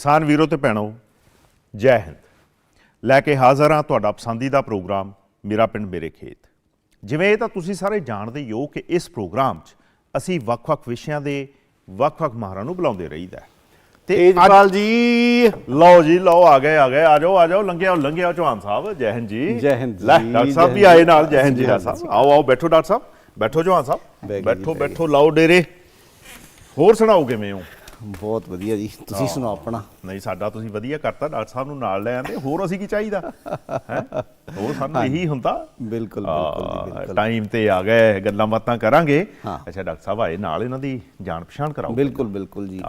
ਕਿਸਾਨ ਵੀਰੋ ਤੇ ਭੈਣੋ ਜੈ ਹਿੰਦ। ਲੈ ਕੇ ਹਾਜ਼ਰ ਹਾਂ ਤੁਹਾਡਾ ਪਸੰਦੀਦਾ ਪ੍ਰੋਗਰਾਮ ਮੇਰਾ ਪਿੰਡ ਮੇਰੇ ਖੇਤ। ਜਿਵੇਂ ਇਹ ਤਾਂ ਤੁਸੀਂ ਸਾਰੇ ਜਾਣਦੇ ਹੀ ਹੋ ਕਿ ਇਸ ਪ੍ਰੋਗਰਾਮ 'ਚ ਅਸੀਂ ਵੱਖ-ਵੱਖ ਵਿਸ਼ਿਆਂ ਦੇ ਵੱਖ-ਵੱਖ ਮਾਹਰਾਂ ਨੂੰ ਬੁਲਾਉਂਦੇ ਰਹੀਦਾ ਹੈ। ਤੇ ਅੱਜ ਤੇਜਪਾਲ ਜੀ ਲਓ ਜੀ ਲਓ ਆ ਗਏ ਆ ਗਏ ਆ ਜਾਓ ਆ ਜਾਓ ਲੰਘਿਆ ਲੰਘਿਆ ਚੌਹਾਨ ਸਾਹਿਬ ਜੈ ਹਿੰਦ ਜੀ। ਜੈ ਹਿੰਦ ਜੀ, ਲੈ ਡਾਕਟਰ ਸਾਹਿਬ ਜੈ ਵੀ ਹਿੰਦ ਆਏ। ਨਾਲ ਜੈ ਹਿੰਦ ਜੀ ਡਾਕਟਰ ਸਾਹਿਬ। ਆਓ ਆਓ ਬੈਠੋ ਡਾਕਟਰ ਸਾਹਿਬ ਬੈਠੋ ਚੌਹਾਨ ਸਾਹਿਬ। ਬਹਿ ਗਏ ਜੀ, ਬੈਠੋ ਬਹਿ ਗਏ। ਬੈਠੋ ਲਾਓ ਡੇਰੇ। ਹੋਰ ਸੁਣਾਓ ਕਿਵੇਂ ਹੋ? ਬਹੁਤ ਵਧੀਆ ਜੀ। ਤੁਸੀਂ ਸੁਣਾਓ ਆਪਣਾ? ਨਹੀਂ ਸਾਡਾ ਤੁਸੀਂ ਵਧੀਆ ਕਰਤਾ ਡਾਕਟਰ ਸਾਹਿਬ ਨੂੰ ਨਾਲ ਲੈ ਆਂਦੇ। ਹੋਰ ਅਸੀਂ ਕੀ ਚਾਹੀਦਾ? ਹੈ? ਹੋਰ ਸਾਨੂੰ ਇਹੀ ਹੁੰਦਾ। ਬਿਲਕੁਲ ਬਿਲਕੁਲ ਟਾਈਮ ਤੇ ਆ ਗਏ ਗੱਲਾਂ ਬਾਤਾਂ ਕਰਾਂਗੇ। ਅੱਛਾ ਡਾਕਟਰ ਸਾਹਿਬ ਆਏ ਨਾਲ ਇਹਨਾਂ ਦੀ ਜਾਣ ਪਛਾਣ ਕਰਾਓ। ਬਿਲਕੁਲ ਬਿਲਕੁਲ ਜੀ।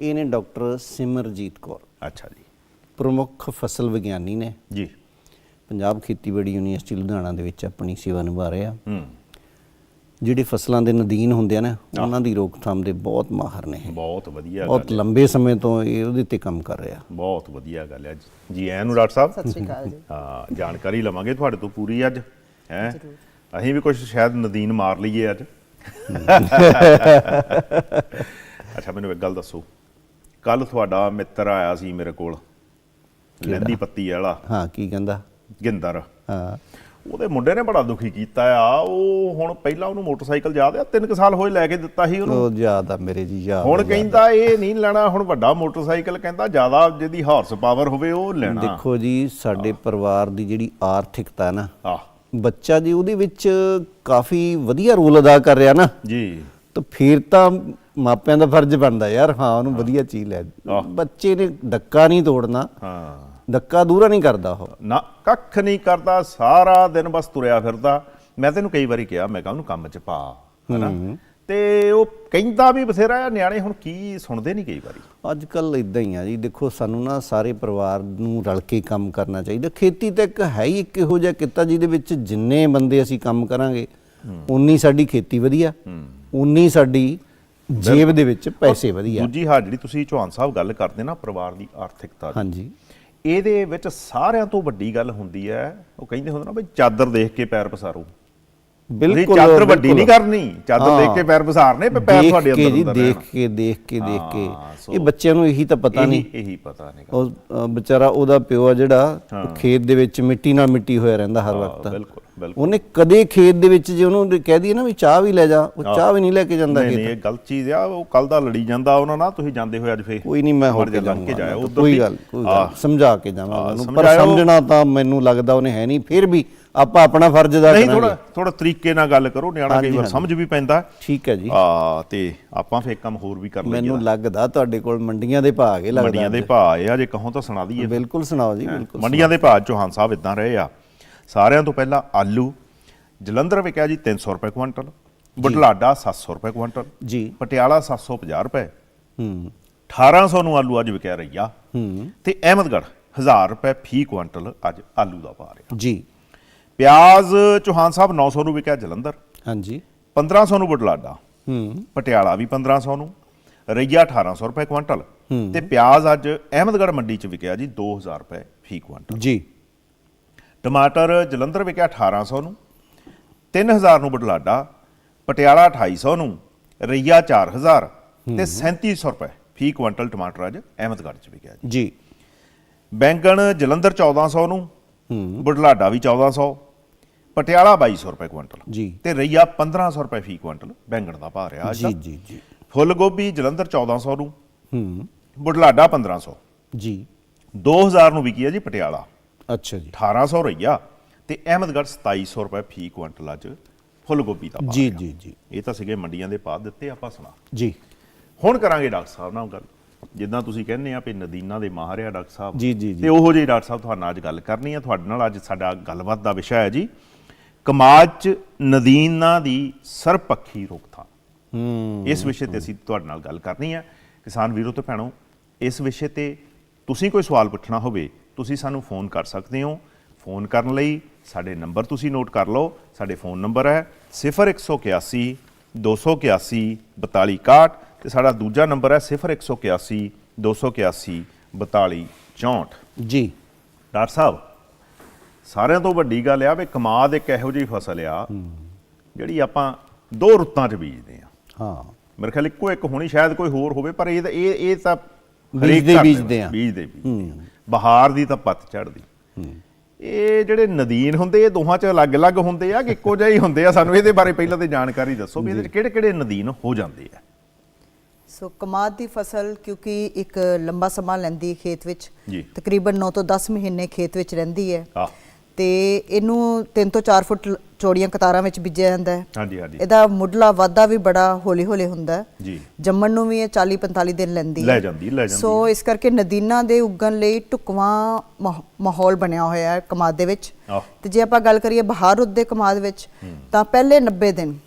ਇਹ ਨੇ ਡਾਕਟਰ ਸਿਮਰਜੀਤ ਕੌਰ। ਅੱਛਾ ਜੀ। ਪ੍ਰਮੁੱਖ ਫਸਲ ਵਿਗਿਆਨੀ ਨੇ। ਜੀ। ਪੰਜਾਬ ਖੇਤੀਬਾੜੀ ਯੂਨੀਵਰਸਿਟੀ ਲੁਧਿਆਣਾ ਦੇ ਵਿੱਚ ਆਪਣੀ ਸੇਵਾ ਨਿਭਾ ਰਹੇ ਆ। ਹੂੰ। ਜਿਹੜੇ ਫਸਲਾਂ ਦੇ ਨਦੀਨ ਹੁੰਦੇ ਆ ਨਾ ਉਹਨਾਂ ਦੀ ਰੋਕਥਾਮ ਦੇ ਬਹੁਤ ਮਾਹਰ ਨੇ ਇਹ। ਬਹੁਤ ਵਧੀਆ ਬਹੁਤ ਲੰਬੇ ਸਮੇਂ ਤੋਂ ਇਹ ਉਹਦੇ ਤੇ ਕੰਮ ਕਰ ਰਹੇ। ਬਹੁਤ ਵਧੀਆ ਗੱਲ ਹੈ। ਜੀ ਐਨ ਨੂੰ ਡਾਕਟਰ ਸਾਹਿਬ? ਸਤਿ ਸ਼੍ਰੀ ਅਕਾਲ ਜੀ। ਹਾਂ ਜਾਣਕਾਰੀ ਲਵਾਂਗੇ ਤੁਹਾਡੇ ਤੋਂ ਪੂਰੀ ਅੱਜ ਹੈ? ਅਸੀਂ ਵੀ ਕੁਝ ਸ਼ਾਇਦ ਨਦੀਨ ਮਾਰ ਲਈਏ ਅੱਜ। ਅੱਛਾ ਮੈਨੂੰ ਇੱਕ ਗੱਲ ਦੱਸੋ। ਕੱਲ ਤੁਹਾਡਾ ਮਿੱਤਰ ਆਇਆ ਸੀ ਮੇਰੇ ਕੋਲ ਲਹਿੰਦੀ ਪੱਤੀ ਵਾਲਾ। ਹਾਂ ਕੀ ਕਹਿੰਦਾ? ਗਿੰਦਰ। ਹਾਂ। ਉਹਦੇ ਮੁੰਡੇ ਨੇ ਬੜਾ ਦੁਖੀ ਕੀਤਾ ਆ। ਉਹ ਹੁਣ ਪਹਿਲਾਂ ਉਹਨੂੰ ਮੋਟਰਸਾਈਕਲ ਯਾਦ ਆ? ਤਿੰਨ ਕੁ ਸਾਲ ਹੋਏ ਲੈ ਕੇ ਦਿੱਤਾ ਸੀ ਉਹਨੂੰ? ਉਹ ਯਾਦ ਆ ਮੇਰੇ ਜੀ ਯਾਦ ਹੁਣ। ਕਹਿੰਦਾ ਇਹ ਨਹੀਂ ਲੈਣਾ ਹੁਣ ਵੱਡਾ ਮੋਟਰਸਾਈਕਲ ਕਹਿੰਦਾ ਜ਼ਿਆਦਾ ਜਿਹਦੀ ਹਾਰਸ ਪਾਵਰ ਹੋਵੇ ਉਹ ਲੈਣਾ। ਦੇਖੋ ਜੀ ਸਾਡੇ ਪਰਿਵਾਰ ਦੀ ਜਿਹੜੀ ਆਰਥਿਕਤਾ ਨਾ ਆ ਬੱਚਾ ਜੀ ਉਹਦੇ ਵਿੱਚ ਕਾਫੀ ਵਧੀਆ ਰੋਲ ਅਦਾ ਕਰ ਰਿਹਾ ਨਾ। ਜੀ। ਤਾਂ ਫਿਰ ਤਾਂ ਮਾਪਿਆਂ ਦਾ ਫਰਜ਼ ਬਣਦਾ ਯਾਰ ਹਾਂ ਉਹਨੂੰ ਵਧੀਆ ਚੀਜ਼ ਲੈ। ਬੱਚੇ ਨੇ ਧੱਕਾ ਨਹੀਂ ਤੋੜਨਾ ਹਾਂ। ਧੱਕਾ ਦੂਰਾ ਨਹੀਂ ਕਰਦਾ ਉਹ। ਨਾ ਕੱਖ ਨਹੀਂ ਕਰਦਾ ਸਾਰਾ ਦਿਨ ਬਸ ਤੁਰਿਆ ਫਿਰਦਾ। ਮੈਂ ਤੈਨੂੰ ਕਈ ਵਾਰੀ ਕਿਹਾ ਮੈਂ ਕਿਹਾ ਉਹਨੂੰ ਕੰਮ 'ਚ ਪਾ ਹਨਾ? ਤੇ ਉਹ ਕਹਿੰਦਾ ਵੀ ਬਥੇਰਾ ਆ ਨਿਆਣੇ ਹੁਣ ਕੀ ਸੁਣਦੇ ਨਹੀਂ ਕਈ ਵਾਰੀ। ਅੱਜ ਕੱਲ ਇਦਾਂ ਹੀ ਆ ਜੀ ਦੇਖੋ ਸਾਨੂੰ ਨਾ ਸਾਰੇ ਪਰਿਵਾਰ ਨੂੰ ਰਲ ਕੇ ਕੰਮ ਕਰਨਾ ਚਾਹੀਦਾ। ਖੇਤੀ ਤਾਂ ਇੱਕ ਹੈ ਹੀ ਇੱਕ ਇਹੋ ਜਿਹਾ ਕਿੱਤਾ ਜਿਹਦੇ ਵਿੱਚ ਜਿੰਨੇ ਬੰਦੇ ਅਸੀਂ ਕੰਮ ਕਰਾਂਗੇ ਉਨੀ ਸਾਡੀ ਖੇਤੀ ਵਧੀਆ ਉਨੀ ਸਾਡੀ ਜੇਬ ਦੇ ਵਿੱਚ ਪੈਸੇ ਵਧੀਆ। ਦੂਜੀ ਹਾਂ ਜਿਹੜੀ ਤੁਸੀਂ ਚੌਹਾਨ ਸਾਹਿਬ ਗੱਲ ਕਰਦੇ ਨਾ ਪਰਿਵਾਰ ਦੀ ਆਰਥਿਕਤਾ ਦੀ। ਹਾਂਜੀ। ਇਹਦੇ ਵਿੱਚ ਸਾਰਿਆਂ ਤੋਂ ਵੱਡੀ ਗੱਲ ਹੁੰਦੀ ਹੈ ਉਹ ਕਹਿੰਦੇ ਹੁੰਦੇ ਨਾ ਬਈ ਚਾਦਰ ਦੇਖ ਕੇ ਪੈਰ ਪਸਾਰੋ। ਬਿਲਕੁਲ ਚਾਦਰ ਵੱਡੀ। ਨਹੀਂ ਕਰਨੀ ਚਾਦਰ। ਦੇਖ ਕੇ ਪੈਰ ਪਸਾਰਨੇ ਪਰ ਤੁਹਾਡੇ ਕੇ ਅੰਦਰ ਜੀ ਅੰਦਰ ਦੇਖ। ਕੇ ਦੇਖ ਕੇ ਦੇਖ ਕੇ। ਇਹ ਬੱਚਿਆਂ ਨੂੰ ਇਹੀ ਤਾਂ ਪਤਾ ਨਹੀਂ। ਇਹੀ ਪਤਾ ਨਹੀਂ। ਉਹ ਵਿਚਾਰਾ ਉਹਦਾ ਪਿਓ ਆ ਜਿਹੜਾ ਖੇਤ ਦੇ ਵਿੱਚ ਮਿੱਟੀ ਨਾਲ ਮਿੱਟੀ ਹੋਇਆ ਰਹਿੰਦਾ ਹਰ ਵਕਤ। ਬਿਲਕੁਲ। ਉਹਨੇ ਕਦੇ ਖੇਤ ਦੇ ਵਿੱਚ ਜੇ ਉਹਨੂੰ ਕਹਿ ਦਈਏ ਨਾ ਵੀ ਚਾਹ ਵੀ ਲੈ ਜਾ ਉਹ ਚਾਹ ਵੀ ਨਹੀਂ ਲੈ ਕੇ ਜਾਂਦਾ ਨਹੀਂ ਨਹੀਂ ਖੇਤ। ਇਹ ਗਲਤ ਚੀਜ਼ ਆ ਉਹ ਕੱਲ ਦਾ ਲੜੀ ਜਾਂਦਾ ਉਹਨਾਂ ਨਾਲ ਤੁਸੀਂ ਜਾਂਦੇ ਹੋਏ ਅੱਜ ਫੇਰ ਕੋਈ ਨਹੀਂ ਮੈਂ ਹੋ ਮਰ ਕੇ ਜਾ ਲੰਘ ਕੇ ਜਾਇਆ। ਉੱਧਰ ਕੋਈ ਦੀ- ਗੱਲ ਕੋਈ ਗੱਲ ਸਮਝਾ ਕੇ ਜਾਵਾਂਗਾ ਹਾਂ, ਉਹਨੂੰ। ਪਰ। ਸਮਝਣਾ ਤਾਂ ਮੈਨੂੰ ਲੱਗਦਾ ਉਹਨੇ ਹੈ ਨਹੀਂ ਫਿਰ ਵੀ ਆਪਾਂ ਆਪਣਾ ਫਰਜ਼ ਨਹੀਂ ਕਰਾਂਗੇ। ਥੋੜਾ ਥੋੜਾ ਤਰੀਕੇ ਨਾਲ ਗੱਲ ਕਰੋ ਨਿਆਣਾ ਕਈ ਵਾਰ। ਸਮਝ ਵੀ ਪੈਂਦਾ। ਠੀਕ ਹੈ ਜੀ। ਆ ਤੇ ਆਪਾਂ ਫੇਰ ਕੰਮ ਹੋਰ ਵੀ ਕਰ ਲਈਏ। ਮੈਨੂੰ ਲੱਗਦਾ ਤੁਹਾਡੇ ਕੋਲ ਮੰਡੀਆਂ ਦੇ ਭਾਅ ਹੈਗੇ ਲੱਗਦਾ ਮੰਡੀਆਂ ਦੇ ਭਾਅ ਆ ਜੇ ਕਹੋ ਤਾਂ ਸੁਣਾ ਦਈਏ। ਬਿਲਕੁਲ ਸੁਣਾਓ ਜੀ ਬਿਲਕੁਲ ਮੰਡੀਆਂ ਦੇ ਭਾਅ ਚੌਹਾਨ ਸਾਹਿਬ ਇਦਾਂ ਰਹੇ ਆ। ਸਾਰਿਆਂ ਤੋਂ ਪਹਿਲਾਂ ਆਲੂ ਜਲੰਧਰ ਵਿਕਿਆ ਜੀ 300 ਰੁਪਏ ਕੁਇੰਟਲ ਬੁਢਲਾਡਾ 700 ਰੁਪਏ ਕੁਇੰਟਲ ਜੀ। ਪਟਿਆਲਾ 750 ਰੁਪਏ ਹੂੰ। 1800 ਨੂੰ ਆਲੂ ਅੱਜ ਵਿਕਿਆ ਰਹੀਆ। ਹੂੰ। ਤੇ ਅਹਿਮਦਗੜ੍ਹ 1000 ਰੁਪਏ ਫੀ ਕੁਇੰਟਲ ਅੱਜ ਆਲੂ ਦਾ ਭਾਅ ਰਿਹਾ। ਜੀ। ਪਿਆਜ਼ ਚੌਹਾਨ ਸਾਹਿਬ 900 ਨੂੰ ਵਿਕਿਆ ਜਲੰਧਰ ਹਾਂਜੀ। 1500 ਨੂੰ ਬੁਢਲਾਡਾ ਹੂੰ। ਪਟਿਆਲਾ ਵੀ 1500 ਨੂੰ ਰਈਆ 1800 ਰੁਪਏ ਕੁਇੰਟਲ। ਤੇ ਪਿਆਜ਼ ਅੱਜ ਅਹਿਮਦਗੜ੍ਹ ਮੰਡੀ 'ਚ ਵਿਕਿਆ ਜੀ 2000 ਰੁਪਏ ਫੀ ਕੁਇੰਟਲ। ਜੀ। ਟਮਾਟਰ ਜਲੰਧਰ ਵਿਕਿਆ 1800 ਨੂੰ 3000 ਨੂੰ ਬੁਢਲਾਡਾ ਪਟਿਆਲਾ 2800 ਨੂੰ ਰਈਆ 4000 ਤੇ 3700 ਰੁਪਏ। ਫੀ ਕੁਇੰਟਲ ਟਮਾਟਰ ਅੱਜ ਅਹਿਮਦਗੜ੍ਹ 'ਚ ਵਿਕਿਆ ਜੀ। ਬੈਂਗਣ ਜਲੰਧਰ 1400 ਨੂੰ ਹੂੰ। ਬੁਢਲਾਡਾ ਵੀ 1400 ਪਟਿਆਲਾ 2200 ਰੁਪਏ ਕੁਇੰਟਲ ਜੀ। ਤੇ ਰਈਆ 1500 ਰੁਪਏ ਫੀ ਕੁਇੰਟਲ ਬੈਂਗਣ ਦਾ ਭਾਅ ਰਿਹਾ ਅੱਜ ਜੀ ਜੀ ਜੀ। ਫੁੱਲ ਗੋਭੀ ਜਲੰਧਰ 1400 ਨੂੰ ਹੂੰ। ਬੁਢਲਾਡਾ 1500 ਜੀ। 2000 ਨੂੰ ਵਿਕੀ ਹੈ ਜੀ ਪਟਿਆਲਾ। ਅੱਛਾ ਜੀ। 1800 ਰਈਆ ਤੇ ਅਹਿਮਦਗੜ੍ਹ 2700 ਰੁਪਏ ਫੀ ਕੁਇੰਟਲ ਅੱਜ ਫੁੱਲ ਗੋਭੀ ਦਾ ਭਾਅ ਜੀ। ਜੀ ਜੀ। ਇਹ ਤਾਂ ਸੀਗੇ ਮੰਡੀਆਂ ਦੇ ਭਾਅ ਦਿੱਤੇ ਆਪਾਂ ਸੁਣਾ। ਜੀ। ਹੁਣ ਕਰਾਂਗੇ ਡਾਕਟਰ ਸਾਹਿਬ ਨਾਲ ਗੱਲ। ਜਿੱਦਾਂ ਤੁਸੀਂ ਕਹਿੰਦੇ ਆ ਵੀ ਨਦੀਨਾਂ ਦੇ ਮਾਹਰ ਆ ਡਾਕਟਰ ਸਾਹਿਬ। ਜੀ, ਜੀ, ਜੀ। ਤੇ ਉਹੋ ਜਿਹੇ ਡਾਕਟਰ ਸਾਹਿਬ ਤੁਹਾਡੇ ਨਾਲ ਅੱਜ ਗੱਲ ਕਰਨੀ ਆ। ਤੁਹਾਡੇ ਨਾਲ ਅੱਜ ਸਾਡਾ ਗੱਲਬਾਤ ਦਾ ਵਿਸ਼ਾ ਹੈ ਜੀ। ਕਮਾਦ ਚ ਨਦੀਨਾਂ ਦੀ ਸਰਪੱਖੀ ਰੋਕਥਾਮ। ਹੂੰ। ਇਸ ਵਿਸ਼ੇ ਤੇ ਅਸੀਂ ਤੁਹਾਡੇ ਨਾਲ ਗੱਲ ਕਰਨੀ ਹੈ ਕਿਸਾਨ ਵੀਰੋ ਤੇ ਭੈਣੋ ਇਸ ਵਿਸ਼ੇ ਤੇ ਤੁਸੀਂ ਕੋਈ ਸਵਾਲ ਪੁੱਛਣਾ ਹੋਵੇ ਤੁਸੀਂ ਸਾਨੂੰ ਫੋਨ ਕਰ ਸਕਦੇ ਹੋ। ਫੋਨ ਕਰਨ ਲਈ ਸਾਡੇ ਨੰਬਰ ਤੁਸੀਂ ਨੋਟ ਕਰ ਲਓ। ਸਾਡੇ ਫੋਨ ਨੰਬਰ ਹੈ 0181 281 4261 ਤੇ ਸਾਡਾ ਦੂਜਾ ਨੰਬਰ ਹੈ 0181 281 4264 ਜੀ। ਡਾਕਟਰ ਸਾਹਿਬ ਸਾਰਿਆਂ ਤੋਂ ਵੱਡੀ ਗੱਲ ਆ ਵੀ ਕਮਾਦ ਇੱਕ ਇਹੋ ਜਿਹੀ ਫਸਲ ਆ ਜਿਹੜੀ ਆਪਾਂ ਦੋ ਰੁੱਤਾਂ 'ਚ ਬੀਜਦੇ ਆ ਹਾਂ। ਮੇਰੇ ਖਿਆਲ ਇੱਕੋ ਇੱਕ ਹੋਣੀ ਸ਼ਾਇਦ ਕੋਈ ਹੋਰ ਹੋਵੇ ਪਰ ਇਹ ਇਹ ਇਹ ਤਾਂ ਬੀਜ ਹਰੇਕ ਦੇ ਘਰ ਬੀਜਦੇ ਆ। ਬੀਜਦੇ ਬੀਜਦੇ। ਬਹਾਰ ਦੀ ਤਾਂ ਪੱਤ ਚੜਦੀ ਇਹ ਜਿਹੜੇ ਨਦੀਨ ਹੁੰਦੇ ਇਹ ਦੋਹਾਂ ਚ ਅਲੱਗ-ਅਲੱਗ ਹੁੰਦੇ ਆ ਕਿ ਇੱਕੋ ਜਿਹੇ ਹੀ ਹੁੰਦੇ ਆ? ਸਾਨੂੰ ਇਹਦੇ ਬਾਰੇ ਪਹਿਲਾਂ ਤੇ ਜਾਣਕਾਰੀ ਦੱਸੋ ਵੀ ਇਹਦੇ ਚ ਕਿਹੜੇ-ਕਿਹੜੇ ਨਦੀਨ ਹੋ ਜਾਂਦੇ ਆ। ਸੋ ਕਮਾਦ ਦੀ ਫਸਲ ਕਿਉਂਕਿ ਇੱਕ ਲੰਬਾ ਸਮਾਂ ਲੈਂਦੀ ਹੈ ਖੇਤ ਵਿੱਚ ਜੀ। ਤਕਰੀਬਨ 9 ਤੋਂ 10 ਮਹੀਨੇ ਖੇਤ ਵਿੱਚ ਰਹਿੰਦੀ ਹੈ। ਤੇ ਇਹਨੂੰ 3 ਤੋਂ 4 ਫੁੱਟ ਚੌੜੀਆਂ ਕਤਾਰਾਂ ਵਿੱਚ ਬੀਜਿਆ ਜਾਂਦਾ ਹੈ। ਹਾਂਜੀ ਹਾਂਜੀ। ਇਹਦਾ ਮੁੱਢਲਾ ਵਾਧਾ ਵੀ ਬੜਾ ਹੌਲੀ-ਹੌਲੀ ਹੁੰਦਾ ਹੈ। ਜੀ। ਜੰਮਣ ਨੂੰ ਵੀ ਇਹ 40-45 ਦਿਨ ਲੈਂਦੀ ਹੈ। ਲੈ ਜਾਂਦੀ ਲੈ ਜਾਂਦੀ। ਸੋ ਇਸ ਕਰਕੇ ਨਦੀਨਾਂ ਦੇ ਉੱਗਣ ਲਈ ਮਾਹ- ਮਾਹੌਲ ਬਣਿਆ ਹੋਇਆ ਹੈ ਕਮਾਦ ਦੇ ਵਿੱਚ। ਤੇ ਜੇ ਆਪਾਂ ਗੱਲ ਕਰੀਏ ਬਹਾਰ ਰੁੱਤ ਦੇ ਕਮਾਦ ਵਿੱਚ ਤਾਂ ਪਹਿਲੇ 90 ਦਿਨ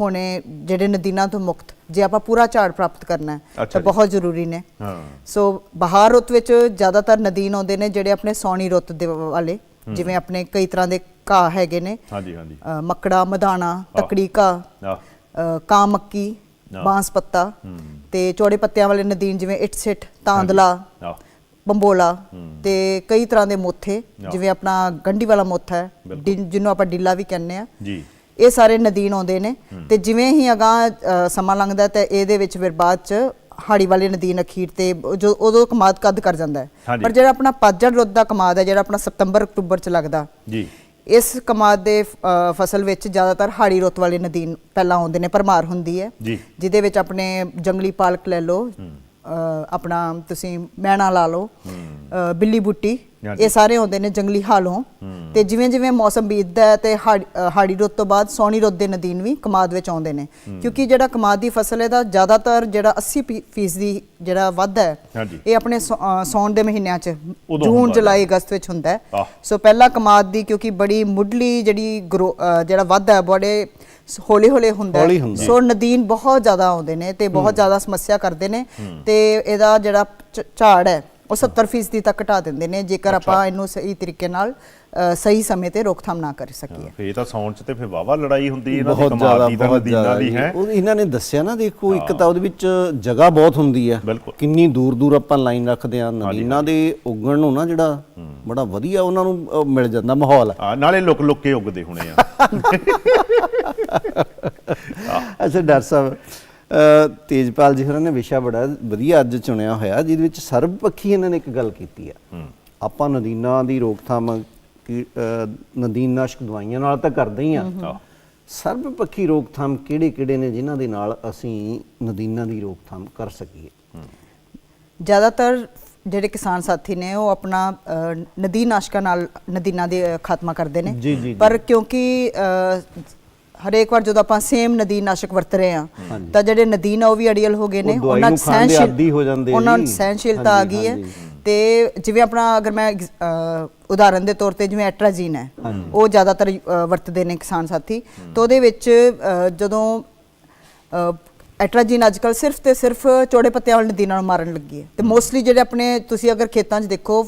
ਹੋਣੇ ਜਿਹੜੇ ਨਦੀਨਾਂ ਤੋਂ ਮੁਕਤ ਜੇ ਆਪਾਂ ਪੂਰਾ ਝਾੜ ਪ੍ਰਾਪਤ ਕਰਨਾ ਹੈ ਤਾਂ। ਬਹੁਤ ਜ਼ਰੂਰੀ ਨੇ। ਹਾਂ। ਸੋ ਬਹਾਰ ਰੁੱਤ ਵਿੱਚ ਜ਼ਿਆਦਾਤਰ ਨਦੀਨ ਆਉਂਦੇ ਨੇ ਜਿਹੜੇ ਆਪਣੇ ਸੌਣੀ ਰੁੱਤ ਦੇ ਵਾਲੇ। ਜਿਵੇਂ ਆਪਣੇ ਕਈ ਤਰ੍ਹਾਂ ਦੇ ਘਾਹ ਹੈਗੇ ਨੇ। ਹਾਂਜੀ ਹਾਂਜੀ। ਮੱਕੜਾ ਮਧਾਣਾ ਤਕੜੀ ਘਾਹ ਆਹ। ਅ, ਕਾਂ ਮੱਕੀ ਆਹ। ਬਾਂਸ ਪੱਤਾ ਤੇ ਚੌੜੇ ਪੱਤਿਆਂ ਵਾਲੇ ਨਦੀਨ ਜਿਵੇਂ ਇਟਸਿਟ ਤਾਂਦਲਾ ਬੰਬੋਲਾ ਤੇ ਕਈ ਤਰ੍ਹਾਂ ਦੇ ਮੋਥੇ। ਜਿਵੇਂ ਆਪਣਾ ਗੰਢੀ ਵਾਲਾ ਮੋਥਾ ਹੈ ਜਿਹਨੂੰ ਆਪਾਂ ਡਿੱਲਾ ਵੀ ਕਹਿੰਦੇ ਆ ਜੀ। ਇਹ ਸਾਰੇ ਨਦੀਨ ਆਉਂਦੇ ਨੇ ਤੇ ਜਿਵੇਂ ਹੀ ਅਗਾਂਹ ਅ, ਸਮਾਂ ਲੰਘਦਾ ਤੇ ਇਹਦੇ ਵਿੱਚ ਫਿਰ ਬਾਅਦ ਚ ਹਾੜੀ ਵਾਲੇ ਨਦੀਨ ਅਖੀਰ ਤੇ ਜੋ ਉਦੋਂ ਕਮਾਦ ਕੱਦ ਕਰ ਜਾਂਦਾ ਹੈ। ਪਰ ਜਿਹੜਾ ਆਪਣਾ ਪਾਜੜ ਰੁੱਤ ਦਾ ਕਮਾਦ ਹੈ ਜਿਹੜਾ ਆਪਣਾ ਸਤੰਬਰ ਅਕਤੂਬਰ ਚ ਲੱਗਦਾ ਜੀ। ਇਸ ਕਮਾਦ ਦੇ ਫਸਲ ਵਿੱਚ ਜ਼ਿਆਦਾਤਰ ਹਾੜੀ ਰੁੱਤ ਵਾਲੇ ਨਦੀਨ ਪਹਿਲਾਂ ਆਉਂਦੇ ਨੇ ਭਰਮਾਰ ਹੁੰਦੀ ਹੈ। ਜਿਹਦੇ ਵਿੱਚ ਆਪਣੇ ਜੰਗਲੀ ਪਾਲਕ ਲੈ ਲਓ ਅ, ਆਪਣਾ ਤੁਸੀਂ ਮੈਣਾ ਲਾ ਲਓ ਬਿੱਲੀ ਬੁੱਟੀ। ਇਹ ਸਾਰੇ ਆਉਂਦੇ ਨੇ ਜੰਗਲੀ ਹਾਲੋਂ ਤੇ ਜਿਵੇਂ ਜਿਵੇਂ ਮੌਸਮ ਬੀਤਦਾ ਹੈ ਤੇ ਹਾੜੀ- ਰੁੱਤ ਤੋਂ ਬਾਅਦ ਸੌਣੀ ਰੁੱਤ ਦੇ ਨਦੀਨ ਵੀ ਕਮਾਦ ਵਿੱਚ ਆਉਂਦੇ ਨੇ ਕਿਉਂਕਿ ਜਿਹੜਾ ਕਮਾਦ ਦੀ ਫਸਲ ਹੈ ਦਾ ਜ਼ਿਆਦਾਤਰ ਜਿਹੜਾ 80% ਫੀ- ਫੀਸਦੀ ਜਿਹੜਾ ਵਾਧਾ ਹੈ। ਇਹ ਆਪਣੇ ਸੌ- ਅ, ਸਾਉਣ ਦੇ ਮਹੀਨਿਆਂ 'ਚ ਜੂਨ ਹੁੰਦਾ ਜੁਲਾਈ ਅਗਸਤ ਵਿੱਚ ਹੁੰਦਾ। ਸੋ ਪਹਿਲਾ ਕਮਾਦ ਦੀ ਕਿਉਂਕਿ ਬੜੀ ਮੁੱਢਲੀ ਜਿਹੜੀ ਜਿਹੜਾ ਵਾਧਾ ਹੈ ਬੜੇ ਹੌਲੀ ਹੌਲੀ ਹੁੰਦਾ ਹੌਲੀ ਹੈ। ਹੁੰਦਾ। ਸੋ ਨਦੀਨ ਬਹੁਤ ਜ਼ਿਆਦਾ ਆਉਂਦੇ ਨੇ ਤੇ ਬਹੁਤ ਜ਼ਿਆਦਾ ਸਮੱਸਿਆ ਕਰਦੇ ਨੇ ਤੇ ਇਹਦਾ ਜਿਹੜਾ ਝ- ਝਾੜ ਹੈ ਉਹ 70% ਦੀ ਤੱਕ ਘਟਾ ਦਿੰਦੇ ਨੇ ਜੇਕਰ ਆਪਾਂ ਇਹਨੂੰ ਸਹੀ ਤਰੀਕੇ ਨਾਲ ਅ, ਸਹੀ ਸਮੇਂ ਤੇ ਰੋਕਥਾਮ ਨਾ ਕਰ ਸਕੀਏ। ਫੇ ਤਾਂ ਸੌਣ ਚ ਤੇ ਫੇ ਵਾਵਾ ਲੜਾਈ ਹੁੰਦੀ ਇਹਨਾਂ ਦੀ ਬਹੁਤ ਕਮਾਲ ਜ਼ਿਆਦਾ ਦੀ ਤਾਂ ਬਹੁਤ ਨਦੀਨਾਂ ਜ਼ਿਆਦਾ। ਦੀ ਜੀ। ਹੈ। ਉਹ ਇਹਨਾਂ ਨੇ ਦੱਸਿਆ ਨਾ ਦੇਖੋ ਇੱਕ ਤਾਂ ਉਹਦੇ ਵਿੱਚ ਜਗ੍ਹਾ ਬਹੁਤ ਹੁੰਦੀ ਆ ਬਿਲਕੁਲ। ਕਿੰਨੀ ਦੂਰ ਦੂਰ ਆਪਾਂ ਲਾਈਨ ਰੱਖਦੇ ਆ ਨਦੀਨਾਂ ਦੇ ਉਗਣ ਨੂੰ ਨਾ ਜਿਹੜਾ ਬੜਾ ਵਧੀਆ ਉਹਨਾਂ ਨੂੰ ਅਹ, ਮਿਲ ਜਾਂਦਾ ਮਾਹੌਲ। ਆ ਨਾਲੇ ਲੁਕ ਲੁਕ ਕੇ ਉੱਗਦੇ ਹੋਣੇ ਆ। ਅੱਛਾ ਡਾਕਟਰ ਸਾਹਿਬ ਤੇਜਪਾਲ ਜੀ ਹੋਰਾਂ ਨੇ ਵਿਸ਼ਾ ਬੜਾ ਵਧੀਆ ਅੱਜ ਚੁਣਿਆ ਹੋਇਆ ਜਿਹਦੇ ਵਿੱਚ ਸਰਬਪੱਖੀ ਇਹਨਾਂ ਨੇ ਇੱਕ ਗੱਲ ਕੀਤੀ ਆ। ਆਪਾਂ ਨਦੀਨਾਂ ਦੀ ਰੋਕਥਾਮ ਕੀ- ਅਹ, ਨਦੀਨਨਾਸ਼ਕ ਦਵਾਈਆਂ ਨਾਲ ਤਾਂ ਕਰਦੇ ਹੀ ਆ। ਆਹ। ਸਰਬਪੱਖੀ ਰੋਕਥਾਮ ਕਿਹੜੇ-ਕਿਹੜੇ ਨੇ ਜਿਨ੍ਹਾਂ ਦੇ ਨਾਲ ਅਸੀਂ ਨਦੀਨਾਂ ਦੀ ਰੋਕਥਾਮ ਕਰ ਸਕੀਏ? ਜ਼ਿਆਦਾਤਰ ਜਿਹੜੇ ਕਿਸਾਨ ਸਾਥੀ ਨੇ ਉਹ ਆਪਣਾ ਨਦੀ ਨਾਸ਼ਕਾਂ ਨਾਲ ਨਦੀਨਾਂ ਦੇ ਖਾਤਮਾ ਕਰਦੇ ਨੇ। ਪਰ ਕਿਉਂਕਿ ਹਰੇਕ ਵਾਰ ਜਦੋਂ ਆਪਾਂ ਸੇਮ ਨਦੀ ਨਾਸ਼ਕ ਵਰਤ ਰਹੇ ਆ ਤਾਂ ਜਿਹੜੇ ਨਦੀਨ ਆ ਉਹ ਵੀ ਅੜੀਅਲ ਹੋ ਗਏ ਨੇ। ਉਹ ਦਵਾਈ ਨੂੰ ਆਦੀ ਹੋ ਜਾਂਦੇ ਆ ਉਹਨਾਂ ਨੂੰ ਜੀ। ਸਹਿਣਸ਼ੀਲਤਾ ਆ ਗਈ ਹੈ। ਤੇ ਜਿਵੇਂ ਆਪਣਾ ਅਗਰ ਮੈਂ ਉਦਾਹਰਨ ਦੇ ਤੌਰ ਤੇ ਜਿਵੇਂ ਐਟਰਾਜੀਨ ਹੈ ਉਹ ਜ਼ਿਆਦਾਤਰ ਵਰਤਦੇ ਨੇ ਕਿਸਾਨ ਸਾਥੀ। ਤਾਂ ਉਹਦੇ ਵਿੱਚ ਜਦੋਂ ਐਟਰਾਜੀਨ ਅੱਜਕੱਲ ਸਿਰਫ ਤੇ ਸਿਰਫ ਚੌੜੇ ਪੱਤਿਆਂ ਵਾਲੇ ਨਦੀਨਾਂ ਨੂੰ ਮਾਰਨ ਲੱਗੀ ਹੈ। ਤੇ ਮੋਸਟਲੀ ਜਿਹੜੇ ਆਪਣੇ ਤੁਸੀਂ ਅਗਰ ਖੇਤਾਂ 'ਚ ਦੇਖੋ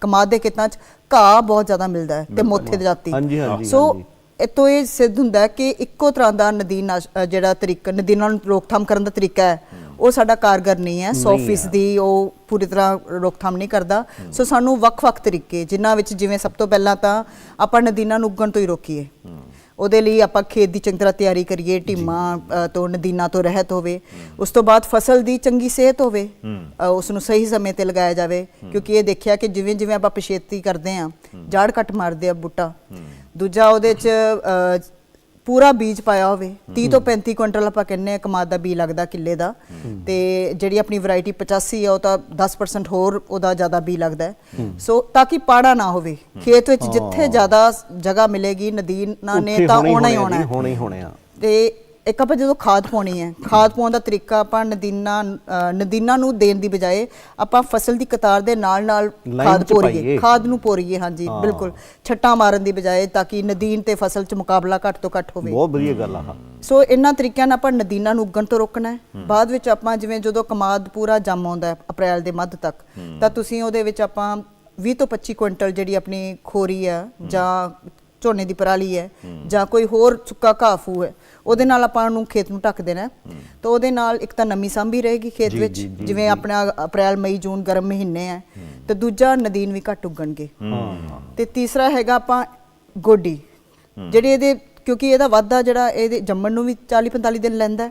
ਕਮਾਦ ਦੇ ਖੇਤਾਂ 'ਚ ਘਾਹ ਬਹੁਤ ਜ਼ਿਆਦਾ ਮਿਲਦਾ ਹੈ ਤੇ ਮੋਥੇ ਦੀ ਜਾਤੀ। ਹਾਂਜੀ, ਹਾਂਜੀ, ਸੋ। ਇਤੋਂ ਇਹ ਸਿੱਧ ਹੁੰਦਾ ਹੈ ਕਿ ਇੱਕੋ ਤਰ੍ਹਾਂ ਦਾ ਨਦੀਨ ਜਿਹੜਾ ਤਰੀਕਾ ਨਦੀਨਾਂ ਨੂੰ ਰੋਕਥਾਮ ਕਰਨ ਦਾ ਤਰੀਕਾ ਹੈ। ਉਹ ਸਾਡਾ ਕਾਰਗਰ ਨਹੀਂ ਹੈ। 100% ਦੀ ਉਹ ਪੂਰੀ ਤਰ੍ਹਾਂ ਰੋਕਥਾਮ ਨਹੀਂ ਕਰਦਾ। ਸੋ ਸਾਨੂੰ ਵੱਖ-ਵੱਖ ਤਰੀਕੇ ਜਿਨ੍ਹਾਂ ਵਿੱਚ ਜਿਵੇਂ ਸਭ ਤੋਂ ਪਹਿਲਾਂ ਤਾਂ ਆਪਾਂ ਨਦੀਨਾਂ ਨੂੰ ਉੱਗਣ ਤੋਂ ਹੀ ਰੋਕੀਏ। ਉਹਦੇ ਲਈ ਆਪਾਂ ਖੇਤ ਦੀ ਚੰਗੀ ਤਰ੍ਹਾਂ ਤਿਆਰੀ ਕਰੀਏ ਢੀਮਾਂ ਅ, ਤੋਂ ਨਦੀਨਾਂ ਤੋਂ ਰਹਿਤ ਹੋਵੇ। ਉਸ ਤੋਂ ਬਾਅਦ ਫਸਲ ਦੀ ਚੰਗੀ ਸਿਹਤ ਹੋਵੇ। ਉਸ ਨੂੰ ਸਹੀ ਸਮੇਂ ਤੇ ਲਗਾਇਆ ਜਾਵੇ। ਕਿਉਂਕਿ ਇਹ ਦੇਖਿਆ ਕਿ ਜਿਵੇਂ ਜਿਵੇਂ ਆਪਾਂ ਪਛੇਤੀ ਕਰਦੇ ਆ ਜਾੜ ਕੱਟ ਮਾਰਦੇ ਆ ਬੂਟਾ। ਦੂਜਾ ਉਹਦੇ ਚ ਪੂਰਾ ਬੀਜ ਪਾਇਆ ਹੋਵੇ 30 ਤੋਂ 35 ਕੁਇੰਟਲ ਆਪਾਂ ਕਹਿੰਨੇ ਆ ਕਮਾਦ ਦਾ ਬੀਜ ਲੱਗਦਾ ਕਿੱਲੇ ਦਾ। ਤੇ ਜਿਹੜੀ ਆਪਣੀ ਵੈਰਾਈਟੀ 85 ਆ ਉਹ ਤਾਂ 10% ਹੋਰ ਉਹਦਾ ਜ਼ਿਆਦਾ ਬੀਜ ਲੱਗਦਾ। ਸੋ ਤਾਂ ਕਿ ਪਾੜਾ ਨਾ ਹੋਵੇ ਖੇਤ ਵਿੱਚ ਜਿੱਥੇ ਜ਼ਿਆਦਾ ਜਗ੍ਹਾ ਮਿਲੇਗੀ ਨਦੀਨਾਂ ਨੇ ਤਾਂ ਆਉਣਾ ਹੀ ਹੋਣੇ ਆਉਣਾ ਹੈ। ਤੇ ਇੱਕ ਆਪਾਂ ਜਦੋਂ ਖਾਦ ਪਾਉਣੀ ਹੈ ਖਾਦ ਪਾਉਣ ਦਾ ਤਰੀਕਾ ਆਪਾਂ ਨਦੀਨਾਂ ਅ, ਨਦੀਨਾਂ ਨੂੰ ਦੇਣ ਦੀ ਬਜਾਏ ਆਪਾਂ ਫਸਲ ਦੀ ਕਤਾਰ ਦੇ ਨਾਲ ਨਾਲ Line ਖਾਦ ਚ ਪੋਰੀਏ। ਪਾਈਏ। ਖਾਦ ਨੂੰ ਪੋਰੀਏ ਹਾਂਜੀ ਬਿਲਕੁਲ। ਛੱਟਾਂ ਮਾਰਨ ਦੀ ਬਜਾਏ ਤਾਂ ਕਿ ਨਦੀਨ ਤੇ ਫਸਲ 'ਚ ਮੁਕਾਬਲਾ ਘੱਟ ਤੋਂ ਘੱਟ ਹੋਵੇ। ਬਹੁਤ ਵਧੀਆ ਗੱਲ ਆ ਹਾਂ। ਸੋ ਇਹਨਾਂ ਤਰੀਕਿਆਂ ਨਾਲ ਆਪਾਂ ਨਦੀਨਾਂ ਨੂੰ ਉੱਗਣ ਤੋਂ ਰੋਕਣਾ ਹੈ। ਬਾਅਦ ਵਿੱਚ ਆਪਾਂ ਜਿਵੇਂ ਜਦੋਂ ਕਮਾਦ ਪੂਰਾ ਜੰਮ ਆਉਂਦਾ ਹੈ ਅਪ੍ਰੈਲ ਦੇ ਮੱਧ ਤੱਕ ਤਾਂ ਤੁਸੀਂ ਉਹਦੇ ਵਿੱਚ ਆਪਾਂ 20 ਤੋਂ 25 ਕੁਇੰਟਲ ਜਿਹੜੀ ਆਪਣੀ ਖੋਰੀ ਆ ਜਾਂ ਝੋਨੇ ਦੀ ਪਰਾਲੀ ਹੈ ਜਾਂ ਕੋਈ ਹੋਰ ਸੁੱਕਾ ਘਾਫੂ ਹੈ ਉਹਦੇ ਨਾਲ ਆਪਾਂ ਉਹਨੂੰ ਖੇਤ ਨੂੰ ਢੱਕ ਦੇਣਾ। ਤਾਂ ਉਹਦੇ ਨਾਲ ਇੱਕ ਤਾਂ ਨਮੀ ਸਾਂਭੀ ਰਹੇਗੀ ਖੇਤ ਵਿੱਚ ਜਿਵੇਂ ਆਪਣਾ ਅਪ੍ਰੈਲ ਮਈ ਜੂਨ ਗਰਮ ਮਹੀਨੇ ਹੈ ਤੇ ਦੂਜਾ ਨਦੀਨ ਵੀ ਘੱਟ ਉੱਗਣਗੇ। ਤੇ ਤੀਸਰਾ ਹੈਗਾ ਆਪਾਂ ਗੋਡੀ ਜਿਹੜੀ ਇਹਦੇ ਕਿਉਂਕਿ ਇਹਦਾ ਵਾਧਾ ਜਿਹੜਾ ਇਹਦੇ ਜੰਮਣ ਨੂੰ ਵੀ 40 45 ਦਿਨ ਲੈਂਦਾ।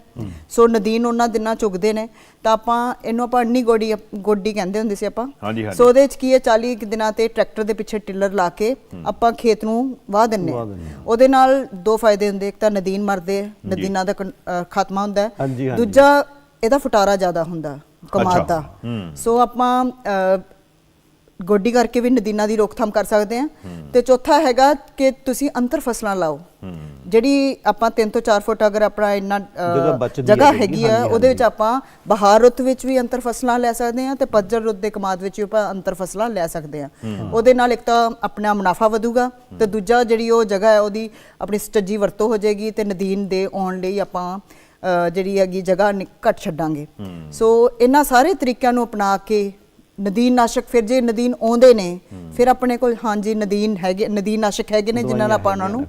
ਸੋ ਨਦੀਨ ਉਹਨਾਂ ਦਿਨਾਂ ਚੁਗਦੇ ਨੇ। ਤਾਂ ਆਪਾਂ ਇਹਨੂੰ ਆਪਾਂ ਅੰਨੀ ਗੋਡੀ ਗੋਡੀ ਕਹਿੰਦੇ ਹੁੰਦੇ ਸੀ ਆਪਾਂ। ਸੋ ਉਹਦੇ ਚ ਕੀ ਹੈ 40 ਕੁ ਦਿਨਾਂ ਤੇ ਟਰੈਕਟਰ ਦੇ ਪਿੱਛੇ ਟਿੱਲਰ ਲਾ ਕੇ ਆਪਾਂ ਖੇਤ ਨੂੰ ਵਾਹ ਦਿੰਨੇ। ਉਹਦੇ ਨਾਲ ਦੋ ਫਾਇਦੇ ਹੁੰਦੇ ਇੱਕ ਤਾਂ ਨਦੀਨ ਮਰਦੇ ਨਦੀਨਾਂ ਦਾ ਖਾਤਮਾ ਹੁੰਦਾ। ਦੂਜਾ ਇਹਦਾ ਫਟਾਰਾ ਜ਼ਿਆਦਾ ਹੁੰਦਾ ਕਮਾਦ ਦਾ। ਸੋ ਆਪਾਂ ਗੋਡੀ ਕਰਕੇ ਵੀ ਨਦੀਨਾਂ ਦੀ ਰੋਕਥਾਮ ਕਰ ਸਕਦੇ ਹਾਂ। ਤੇ ਚੌਥਾ ਹੈਗਾ ਕਿ ਤੁਸੀਂ ਅੰਤਰ ਫਸਲਾਂ ਲਾਓ। ਜਿਹੜੀ ਆਪਾਂ 3 ਤੋਂ 4 ਫੁੱਟ ਅਗਰ ਆਪਣਾ ਇੰਨਾ ਜਗ੍ਹਾ ਹੈਗੀ। ਆ ਉਹਦੇ ਵਿੱਚ ਆਪਾਂ ਬਹਾਰ ਰੁੱਤ ਵਿੱਚ ਵੀ ਅੰਤਰ ਫਸਲਾਂ ਲੈ ਸਕਦੇ ਹਾਂ ਤੇ ਪੱਤਝੜ ਰੁੱਤ ਦੇ ਕਮਾਦ ਵਿੱਚ ਵੀ ਆਪਾਂ ਅੰਤਰ ਫਸਲਾਂ ਲੈ ਸਕਦੇ ਹਾਂ। ਉਹਦੇ ਨਾਲ ਇੱਕ ਤਾਂ ਆਪਣਾ ਮੁਨਾਫਾ ਵਧੂਗਾ ਤੇ ਦੂਜਾ ਜਿਹੜੀ ਉਹ ਜਗ੍ਹਾ ਹੈ ਉਹਦੀ ਆਪਣੀ ਸਟੱਜੀ ਵਰਤੋਂ ਹੋ ਜਾਏਗੀ ਤੇ ਨਦੀਨ ਦੇ ਆਉਣ ਲਈ ਆਪਾਂ ਜਿਹੜੀ ਹੈਗੀ ਜਗ੍ਹਾ ਘੱਟ ਛੱਡਾਂਗੇ। ਸੋ ਇਹਨਾਂ ਸਾਰੇ ਤਰੀਕਿਆਂ ਨੂੰ ਅਪਣਾ ਕੇ ਨਦੀਨ ਨਾਸ਼ਕ ਫਿਰ ਜੇ ਨਦੀਨ ਆਉਂਦੇ ਨੇ ਫਿਰ ਆਪਣੇ ਕੋਲ ਹਾਂਜੀ ਨਦੀਨ ਹੈਗੇ ਨਦੀਨ ਨਾਸ਼ਕ ਹੈਗੇ ਨੇ ਜਿਨ੍ਹਾਂ ਨਾਲ ਆਪਾਂ ਉਹਨਾਂ ਨੂੰ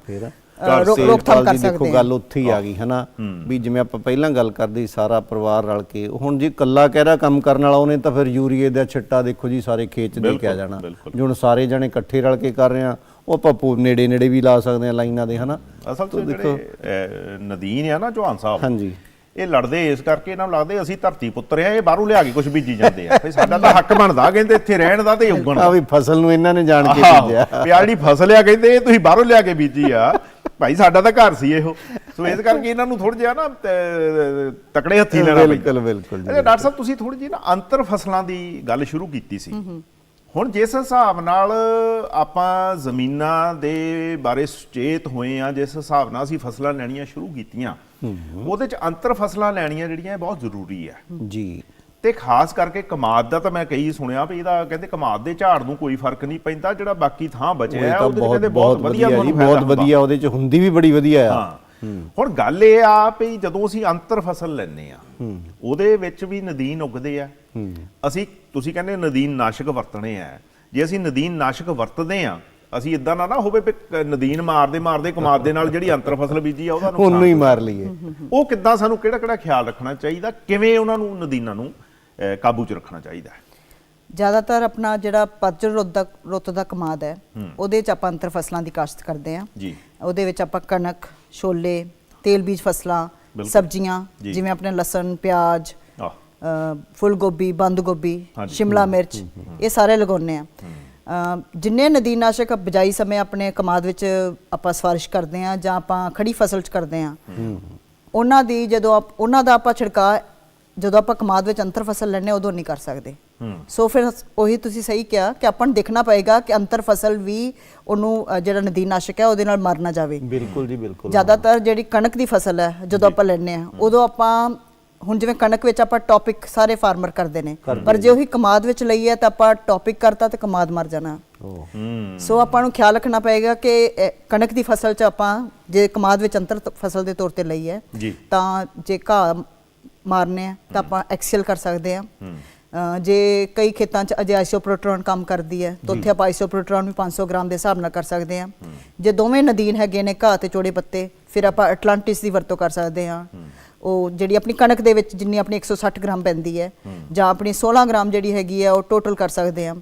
ਰੋਕਥਾਮ ਕਰ ਸਕਦੇ ਹਾਂ। ਗੱਲ ਉੱਥੇ ਹੀ ਆ ਗਈ ਹਨਾ? ਵੀ ਜਿਵੇਂ ਆਪਾਂ ਪਹਿਲਾਂ ਗੱਲ ਕਰਦੇ ਸਾਰਾ ਪਰਿਵਾਰ ਰਲ ਕੇ ਹੁਣ ਜੇ ਕੱਲਾ ਕਹਿ ਰਿਹਾ ਕੰਮ ਕਰਨ ਵਾਲਾ ਉਹਨੇ ਤਾਂ ਫਿਰ ਯੂਰੀਏ ਦਾ ਛਿੱਟਾ ਦੇਖੋ ਜੀ ਸਾਰੇ ਖੇਤ 'ਚ ਦੇ ਕੇ ਆ ਬਿਲਕੁਲ, ਜਾਣਾ। ਜੇ ਹੁਣ ਸਾਰੇ ਜਣੇ ਇਕੱਠੇ ਰਲ ਕੇ ਕਰ ਰਹੇ ਆ ਉਹ ਆਪਾਂ ਨੇੜੇ ਨੇੜੇ ਵੀ ਲਾ ਸਕਦੇ ਆ ਲਾਈਨਾਂ ਦੇ ਹਨਾ? ਅਸਲ 'ਚ ਜਿਹੜੇ ਨਦੀਨ ਆ ਨਾ ਚੌਹਾਨ ਸਾਹਿਬ ਹਾਂਜੀ। ਇਹ ਲੜਦੇ ਇਸ ਕਰਕੇ ਇਹਨਾਂ ਨੂੰ ਲੱਗਦੇ ਅਸੀਂ ਧਰਤੀ ਪੁੱਤਰ ਆ ਇਹ ਬਾਹਰੋਂ ਲਿਆ ਕੇ ਕੁਝ ਬੀਜੀ ਜਾਂਦੇ ਆ। ਫੇ ਸਾਡਾ ਤਾਂ ਹੱਕ ਬਣਦਾ ਕਹਿੰਦੇ ਇੱਥੇ ਰਹਿਣ ਦਾ ਤੇ ਉੱਗਣ ਦਾ। ਵੀ ਫਸਲ ਨੂੰ ਇਹਨਾਂ ਨੇ ਜਾਣ ਕੇ ਆਹ ਜਿਹੜੀ ਫਸਲ ਆ ਕਹਿੰਦੇ ਇਹ ਤੁਸੀਂ ਬਾਹਰੋਂ ਲਿਆ ਕੇ ਬੀਜੀ ਆ। ਭਾਈ ਸਾਡਾ ਤਾਂ ਘਰ ਸੀ ਇਹੋ। ਸੋ ਇਸ ਕਰਕੇ ਇਹਨਾਂ ਨੂੰ ਥੋੜਾ ਜਿਹਾ ਨਾ ਤਕੜੇ ਹੱਥੀ ਲੈਣਾ ਪੈਂਦਾ। ਬਿਲਕੁਲ ਬਿਲਕੁਲ ਜੀ ਡਾਕਟਰ ਸਾਹਿਬ ਤੁਸੀਂ ਥੋੜੀ ਜਿਹੀ ਨਾ ਅੰਤਰ ਫਸਲਾਂ ਦੀ ਗੱਲ ਸ਼ੁਰੂ ਕੀਤੀ ਸੀ। ਹੁਣ ਜਿਸ ਹਿਸਾਬ ਨਾਲ ਆਪਾਂ ਜ਼ਮੀਨਾਂ ਦੇ ਬਾਰੇ ਸੁਚੇਤ ਹੋਏ ਆ ਜਿਸ ਹਿਸਾਬ ਨਾਲ ਅਸੀਂ ਫਸਲਾਂ ਲੈਣੀਆਂ ਸ਼ੁਰੂ ਕੀਤੀਆਂ ਉਹਦੇ ਚ ਅੰਤਰ ਫਸਲਾਂ ਲੈਣੀਆਂ ਜਿਹੜੀਆਂ ਇਹ ਬਹੁਤ ਜ਼ਰੂਰੀ ਆ। ਜੀ। ਤੇ ਖਾਸ ਕਰਕੇ ਕਮਾਦ ਦਾ ਤਾਂ ਮੈਂ ਕਈ ਸੁਣਿਆ ਵੀ ਇਹਦਾ ਕਹਿੰਦੇ ਕਮਾਦ ਦੇ ਝਾੜ ਨੂੰ ਕੋਈ ਫ਼ਰਕ ਨਹੀਂ ਪੈਂਦਾ ਜਿਹੜਾ ਬਾਕੀ ਥਾਂ ਬਚਿਆ ਹੈ ਉਹਦੇ ਕਹਿੰਦੇ ਬਹੁਤ ਵਧੀਆ ਬਹੁਤ। ਵਧੀਆ ਉਹਦੇ ਚ ਹੁੰਦੀ ਵੀ ਬੜੀ ਵਧੀਆ ਆ। ਹਾਂ। ਹੁਣ ਗੱਲ ਇਹ ਆ ਵੀ ਜਦੋਂ ਅਸੀਂ ਅੰਤਰ ਫਸਲ ਲੈਨੇ ਆ ਉਹਦੇ ਵਿੱਚ ਵੀ ਨਦੀਨ ਉਗਦੇ ਆ। ਅਸੀਂ ਤੁਸੀਂ ਕਹਿੰਦੇ ਨਦੀਨ ਨਾਸ਼ਕ ਵਰਤਣੇ ਆ। ਜੇ ਅਸੀਂ ਨਦੀਨ ਨਾਸ਼ਕ ਵਰਤਦੇ ਆ ਅਸੀਂ ਇਦਾਂ ਨਾ ਨਾ ਹੋਵੇ ਵੀ ਕ- ਨਦੀਨ ਮਾਰਦੇ ਮਾਰਦੇ ਕਮਾਦ ਦੇ ਨਾਲ ਜਿਹੜੀ ਅੰਤਰ ਫਸਲ ਬੀਜੀ ਆ ਉਹਦਾ ਉਹਨੂੰ ਨੁਕਸਾਨ ਹੀ ਮਾਰ ਲਈਏ। ਉਹ ਕਿੱਦਾਂ ਸਾਨੂੰ ਕਿਹੜਾ ਕਿਹੜਾ ਖਿਆਲ ਰੱਖਣਾ ਚਾਹੀਦਾ ਕਿਵੇਂ ਉਹਨਾਂ ਨੂੰ ਨਦੀਨਾਂ ਨੂੰ ਕਾਬੂ 'ਚ ਰੱਖਣਾ ਚਾਹੀਦਾ ਹੈ? ਜ਼ਿਆਦਾਤਰ ਆਪਣਾ ਜਿਹੜਾ ਪੱਤਝੜ ਰੁੱਤ ਦਾ ਰੁੱਤ ਦਾ ਕਮਾਦ ਹੈ ਉਹਦੇ ਚ ਆਪਾਂ ਅੰਤਰ ਫਸਲਾਂ ਦੀ ਕਾਸ਼ਤ ਕਰਦੇ ਹਾਂ। ਜੀ। ਉਹਦੇ ਵਿੱਚ ਆਪਾਂ ਕਣਕ ਛੋਲੇ ਤੇਲ ਬੀਜ ਫਸਲਾਂ। ਸਬਜ਼ੀਆਂ। ਜਿਵੇਂ ਆਪਣੇ ਲਸਣ ਪਿਆਜ਼ ਫੁੱਲ ਗੋਭੀ ਬੰਦ ਗੋਭੀ। ਸ਼ਿਮਲਾ ਮਿਰਚ ਇਹ ਸਾਰੇ ਲਗਾਉਂਦੇ ਆ ਜਿੰਨੇ ਨਦੀਨਾਸ਼ਕ ਬਜਾਈ ਸਮੇਂ ਆਪਣੇ ਕਮਾਦ ਵਿੱਚ ਆਪਾਂ ਸਵਾਰਿਸ਼ ਕਰਦੇ ਆ ਜਾਂ ਆਪਾਂ ਖੜੀ ਫਸਲ ਚ ਕਰਦੇ ਆ ਉਹਨਾਂ ਦੀ ਜਦੋਂ ਆਪ- ਉਹਨਾਂ ਦਾ ਆਪਾਂ ਛਿੜਕਾ ਜਦੋਂ ਆਪਾਂ ਕਮਾਦ ਵਿੱਚ ਅੰਤਰ ਫਸਲ ਲੈਣੇ ਉਦੋਂ ਨਹੀਂ ਕਰ ਸਕਦੇ। ਸੋ ਫਿਰ ਉਹੀ ਤੁਸੀਂ ਸਹੀ ਕਿਹਾ ਕਿ ਆਪਾਂ ਨੂੰ ਦੇਖਣਾ ਪਏਗਾ ਕਿ ਅੰਤਰ ਫਸਲ ਵੀ ਉਹਨੂੰ ਜਿਹੜਾ ਨਦੀਨਾਸ਼ਕ ਹੈ ਉਹਦੇ ਨਾਲ ਮਰ ਨਾ ਜਾਵੇ। ਬਿਲਕੁਲ ਜੀ ਬਿਲਕੁਲ। ਜ਼ਿਆਦਾਤਰ ਜਿਹੜੀ ਕਣਕ ਦੀ ਫਸਲ ਹੈ ਜਦੋਂ ਆਪਾਂ ਲੈਣੇ ਆ ਉਦੋਂ ਆਪਾਂ ਹੁਣ ਜਿਵੇਂ ਕਣਕ ਵਿੱਚ ਆਪਾਂ ਟੌਪਿਕ ਸਾਰੇ ਫਾਰਮਰ ਕਰਦੇ ਨੇ ਪਰ ਜੇ ਉਹੀ ਕਮਾਦ ਵਿੱਚ ਲਈ ਹੈ ਤਾਂ ਆਪਾਂ ਟੌਪਿਕ ਕਰਤਾ ਤੇ ਕਮਾਦ ਮਰ ਜਾਣਾ। ਸੋ ਆਪਾਂ ਨੂੰ ਖਿਆਲ ਰੱਖਣਾ ਪਏਗਾ ਕਿ ਕਣਕ ਦੀ ਫਸਲ 'ਚ ਆਪਾਂ ਜੇ ਕਮਾਦ ਵਿੱਚ ਅੰਤਰ ਫਸਲ ਦੇ ਤੌਰ ਤੇ ਲਈ ਹੈ ਜੀ। ਤਾਂ ਜੇ ਘਾਹ ਮਾਰਨੇ ਆ ਤਾਂ ਆਪਾਂ ਐਕਸਲ ਕਰ ਸਕਦੇ ਆ। ਜੇ ਕਈ ਖੇਤਾਂ 'ਚ ਅਜੇ ਆਈਸੋਪ੍ਰੋਟਰੋਨ ਕੰਮ ਕਰਦੀ ਹੈ ਤਾਂ ਉੱਥੇ ਆਪਾਂ ਆਈਸੋਪ੍ਰੋਟਰੋਨ ਵੀ 500 ਗ੍ਰਾਮ ਦੇ ਹਿਸਾਬ ਨਾਲ ਕਰ ਸਕਦੇ ਆ। ਜੇ ਦੋਵੇਂ ਨਦੀਨ ਹੈਗੇ ਨੇ ਘਾਹ ਤੇ ਚੋੜੇ ਪੱਤੇ ਫਿਰ ਆਪਾਂ ਐਟਲਾਂਟਿਸ ਦੀ ਵਰਤੋਂ ਕਰ ਸਕਦੇ ਆ। ਉਹ ਜਿਹੜੀ ਆਪਣੀ ਕਣਕ ਦੇ ਵਿੱਚ ਜਿੰਨੀ ਆਪਣੀ 160 ਗ੍ਰਾਮ ਪੈਂਦੀ ਹੈ ਜਾਂ ਆਪਣੀ 16 ਗ੍ਰਾਮ ਜਿਹੜੀ ਹੈਗੀ ਹੈ ਉਹ ਟੋਟਲ ਕਰ ਸਕਦੇ ਆ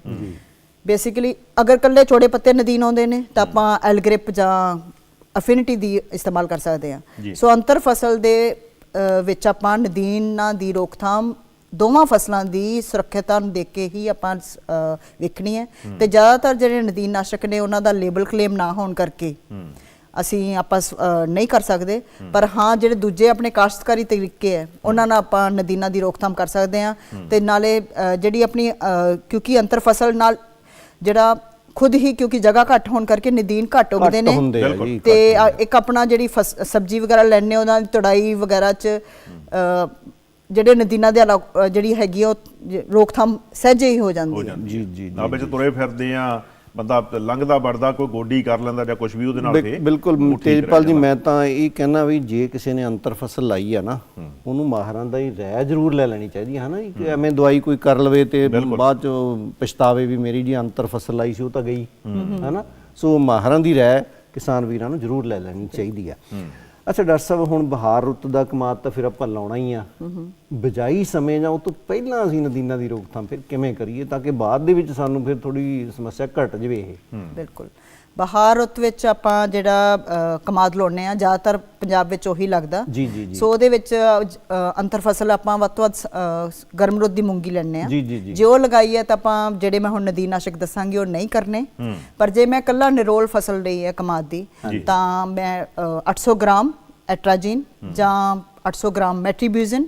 ਬੇਸਿਕਲੀ ਅਗਰ ਕੱਲੇ ਚੋੜੇ ਪੱਤੇ ਨਦੀਨ ਆਉਂਦੇ ਨੇ ਤਾਂ ਆਪਾਂ ਐਲਗ੍ਰਿਪ ਜਾਂ ਅਫਿਨਿਟੀ ਦੀ ਇਸਤੇਮਾਲ ਕਰ ਸਕਦੇ ਆ। ਸੋ ਅੰਤਰ ਫਸਲ ਦੇ ਵਿੱਚ ਆਪਾਂ ਨਦੀਨਾਂ ਦੀ ਰੋਕਥਾਮ ਦੋਵਾਂ ਫਸਲਾਂ ਦੀ ਸੁਰੱਖਿਅਤਾ ਨੂੰ ਦੇਖ ਕੇ ਹੀ ਆਪਾਂ ਵੇਖਣੀ ਹੈ। ਤੇ ਜ਼ਿਆਦਾਤਰ ਜਿਹੜੇ ਨਦੀਨ ਨਾਸ਼ਕ ਨੇ ਉਹਨਾਂ ਦਾ ਲੇਬਲ ਕਲੇਮ ਨਾ ਹੋਣ ਕਰਕੇ ਅਸੀਂ ਆਪਾਂ ਨਹੀਂ ਕਰ ਸਕਦੇ। ਪਰ ਹਾਂ ਜਿਹੜੇ ਦੂਜੇ ਆਪਣੇ ਕਾਸ਼ਤਕਾਰੀ ਤਰੀਕੇ ਹੈ ਉਹਨਾਂ ਨਾਲ ਆਪਾਂ ਨਦੀਨਾਂ ਦੀ ਰੋਕਥਾਮ ਕਰ ਸਕਦੇ ਹਾਂ ਤੇ ਨਾਲੇ ਜਿਹੜੀ ਆਪਣੀ ਕਿਉਂਕਿ ਅੰਤਰ ਫਸਲ ਨਾਲ ਜਿਹੜਾ ਖੁਦ ਹੀ ਕਿਉਂਕਿ ਜਗ੍ਹਾ ਘੱਟ ਹੋਣ ਕਰਕੇ ਨਦੀਨ ਘੱਟ ਉਗਦੇ ਨੇ। ਤੇ ਇੱਕ ਆਪਣਾ ਜਿਹੜੀ ਸਬਜ਼ੀ ਵਗੈਰਾ ਲੈਣੇ ਉਹਨਾਂ ਦੀ ਤੜਾਈ ਵਗੈਰਾ ਚ ਜਿਹੜੇ ਨਦੀਨਾਂ ਦੇ ਜਿਹੜੀ ਹੈਗੀ ਆ ਉਹ ਰੋਕਥਾਮ ਸਹਿਜੇ ਹੀ ਹੋ ਜਾਂਦੀ ਹੈ। ਜੀ। ਜੀ, ਨਾ ਵਿੱਚ ਤੁਰੇ ਫਿਰਦੇ ਆ ਬੰਦਾ ਲੰਘਦਾ ਵੜਦਾ ਕੋਈ ਗੋਡੀ ਕਰ ਲੈਂਦਾ ਜਾਂ ਕੁਝ ਵੀ ਉਹਦੇ ਨਾਲ ਫੇ ਬਿਲਕੁਲ ਤੇਜਪਾਲ ਰਹਿ ਜੀ। ਮੈਂ ਤਾਂ ਇਹ ਕਹਿਣਾ ਵੀ ਜੇ ਕਿਸੇ ਨੇ ਅੰਤਰ ਫਸਲ ਲਾਈ ਆ ਨਾ ਉਹਨੂੰ ਮਾਹਰਾਂ ਦਾ ਹੀ ਰਾਇ ਜ਼ਰੂਰ ਲੈ ਲੈਣੀ ਚਾਹੀਦੀ ਹੈ ਨਾ ਜੀ, ਕਿ ਐਵੇਂ ਦਵਾਈ ਕੋਈ ਕਰ ਲਵੇ ਤੇ ਬਾਅਦ ਚ ਪਛਤਾਵੇ ਵੀ ਮੇਰੀ ਜੀ ਅੰਤਰ ਫਸਲ ਲਾਈ ਸੀ ਉਹ ਤਾਂ ਗਈ। ਹੈ। ਨਾ ਸੋ ਮਾਹਰਾਂ ਦੀ ਰਾਇ ਕਿਸਾਨ ਵੀਰਾਂ ਨੂੰ ਜ਼ਰੂਰ ਲੈ ਲੈਣੀ ਚਾਹੀਦੀ ਆ। ਅੱਛਾ ਡਾਕਟਰ ਸਾਹਿਬ ਹੁਣ ਬਹਾਰ ਰੁੱਤ ਦਾ ਕਮਾਦ ਤਾਂ ਫਿਰ ਆਪਾਂ ਲਾਉਣਾ ਹੀ ਆ। ਬਜਾਈ ਸਮੇਂ ਜਾਂ ਉਹ ਤੋਂ ਪਹਿਲਾਂ ਅਸੀਂ ਨਦੀਨਾਂ ਦੀ ਰੋਕਥਾਮ ਫਿਰ ਕਿਵੇਂ ਕਰੀਏ ਤਾਂ ਕਿ ਬਾਅਦ ਦੇ ਵਿੱਚ ਸਾਨੂੰ ਫਿਰ ਥੋੜੀ ਸਮੱਸਿਆ ਘਟ ਜਵੇ ਇਹ। ਬਿਲਕੁਲ। ਬਹਾਰ ਰੁੱਤ ਵਿੱਚ ਆਪਾਂ ਜਿਹੜਾ ਕਮਾਦ ਲਾਉਂਦੇ ਆ ਜ਼ਿਆਦਾਤਰ ਪੰਜਾਬ ਵਿੱਚ ਉਹੀ ਲੱਗਦਾ। ਜੀ, ਜੀ, ਜੀ। ਸੋ ਉਹਦੇ ਵਿੱਚ ਅੰਤਰ ਫਸਲ ਆਪਾਂ ਵੱਧ ਤੋਂ ਵੱਧ ਗਰਮ ਰੁੱਤ ਦੀ ਮੂੰਗੀ ਲੈਣੇ ਆ ਜੀ, ਜੀ, ਜੀ। ਜੇ ਉਹ ਲਗਾਈ ਹੈ ਤਾਂ ਆਪਾਂ ਜਿਹੜੇ ਮੈਂ ਹੁਣ ਨਦੀਨਾਸ਼ਕ ਦੱਸਾਂਗੀ ਉਹ ਨਹੀਂ ਕਰਨੇ। ਪਰ ਜੇ ਮੈਂ ਕੱਲਾ ਨਿਰੋਲ ਫਸਲ ਲਈ ਹੈ ਕਮਾਦ ਦੀ ਤਾਂ ਮੈਂ ਅ, 800 ਗ੍ਰਾਮ ਐਟਰਾਜੀਨ ਜਾਂ 800 ਗ੍ਰਾਮ ਮੈਟਰੀਬਿਊਜ਼ਨ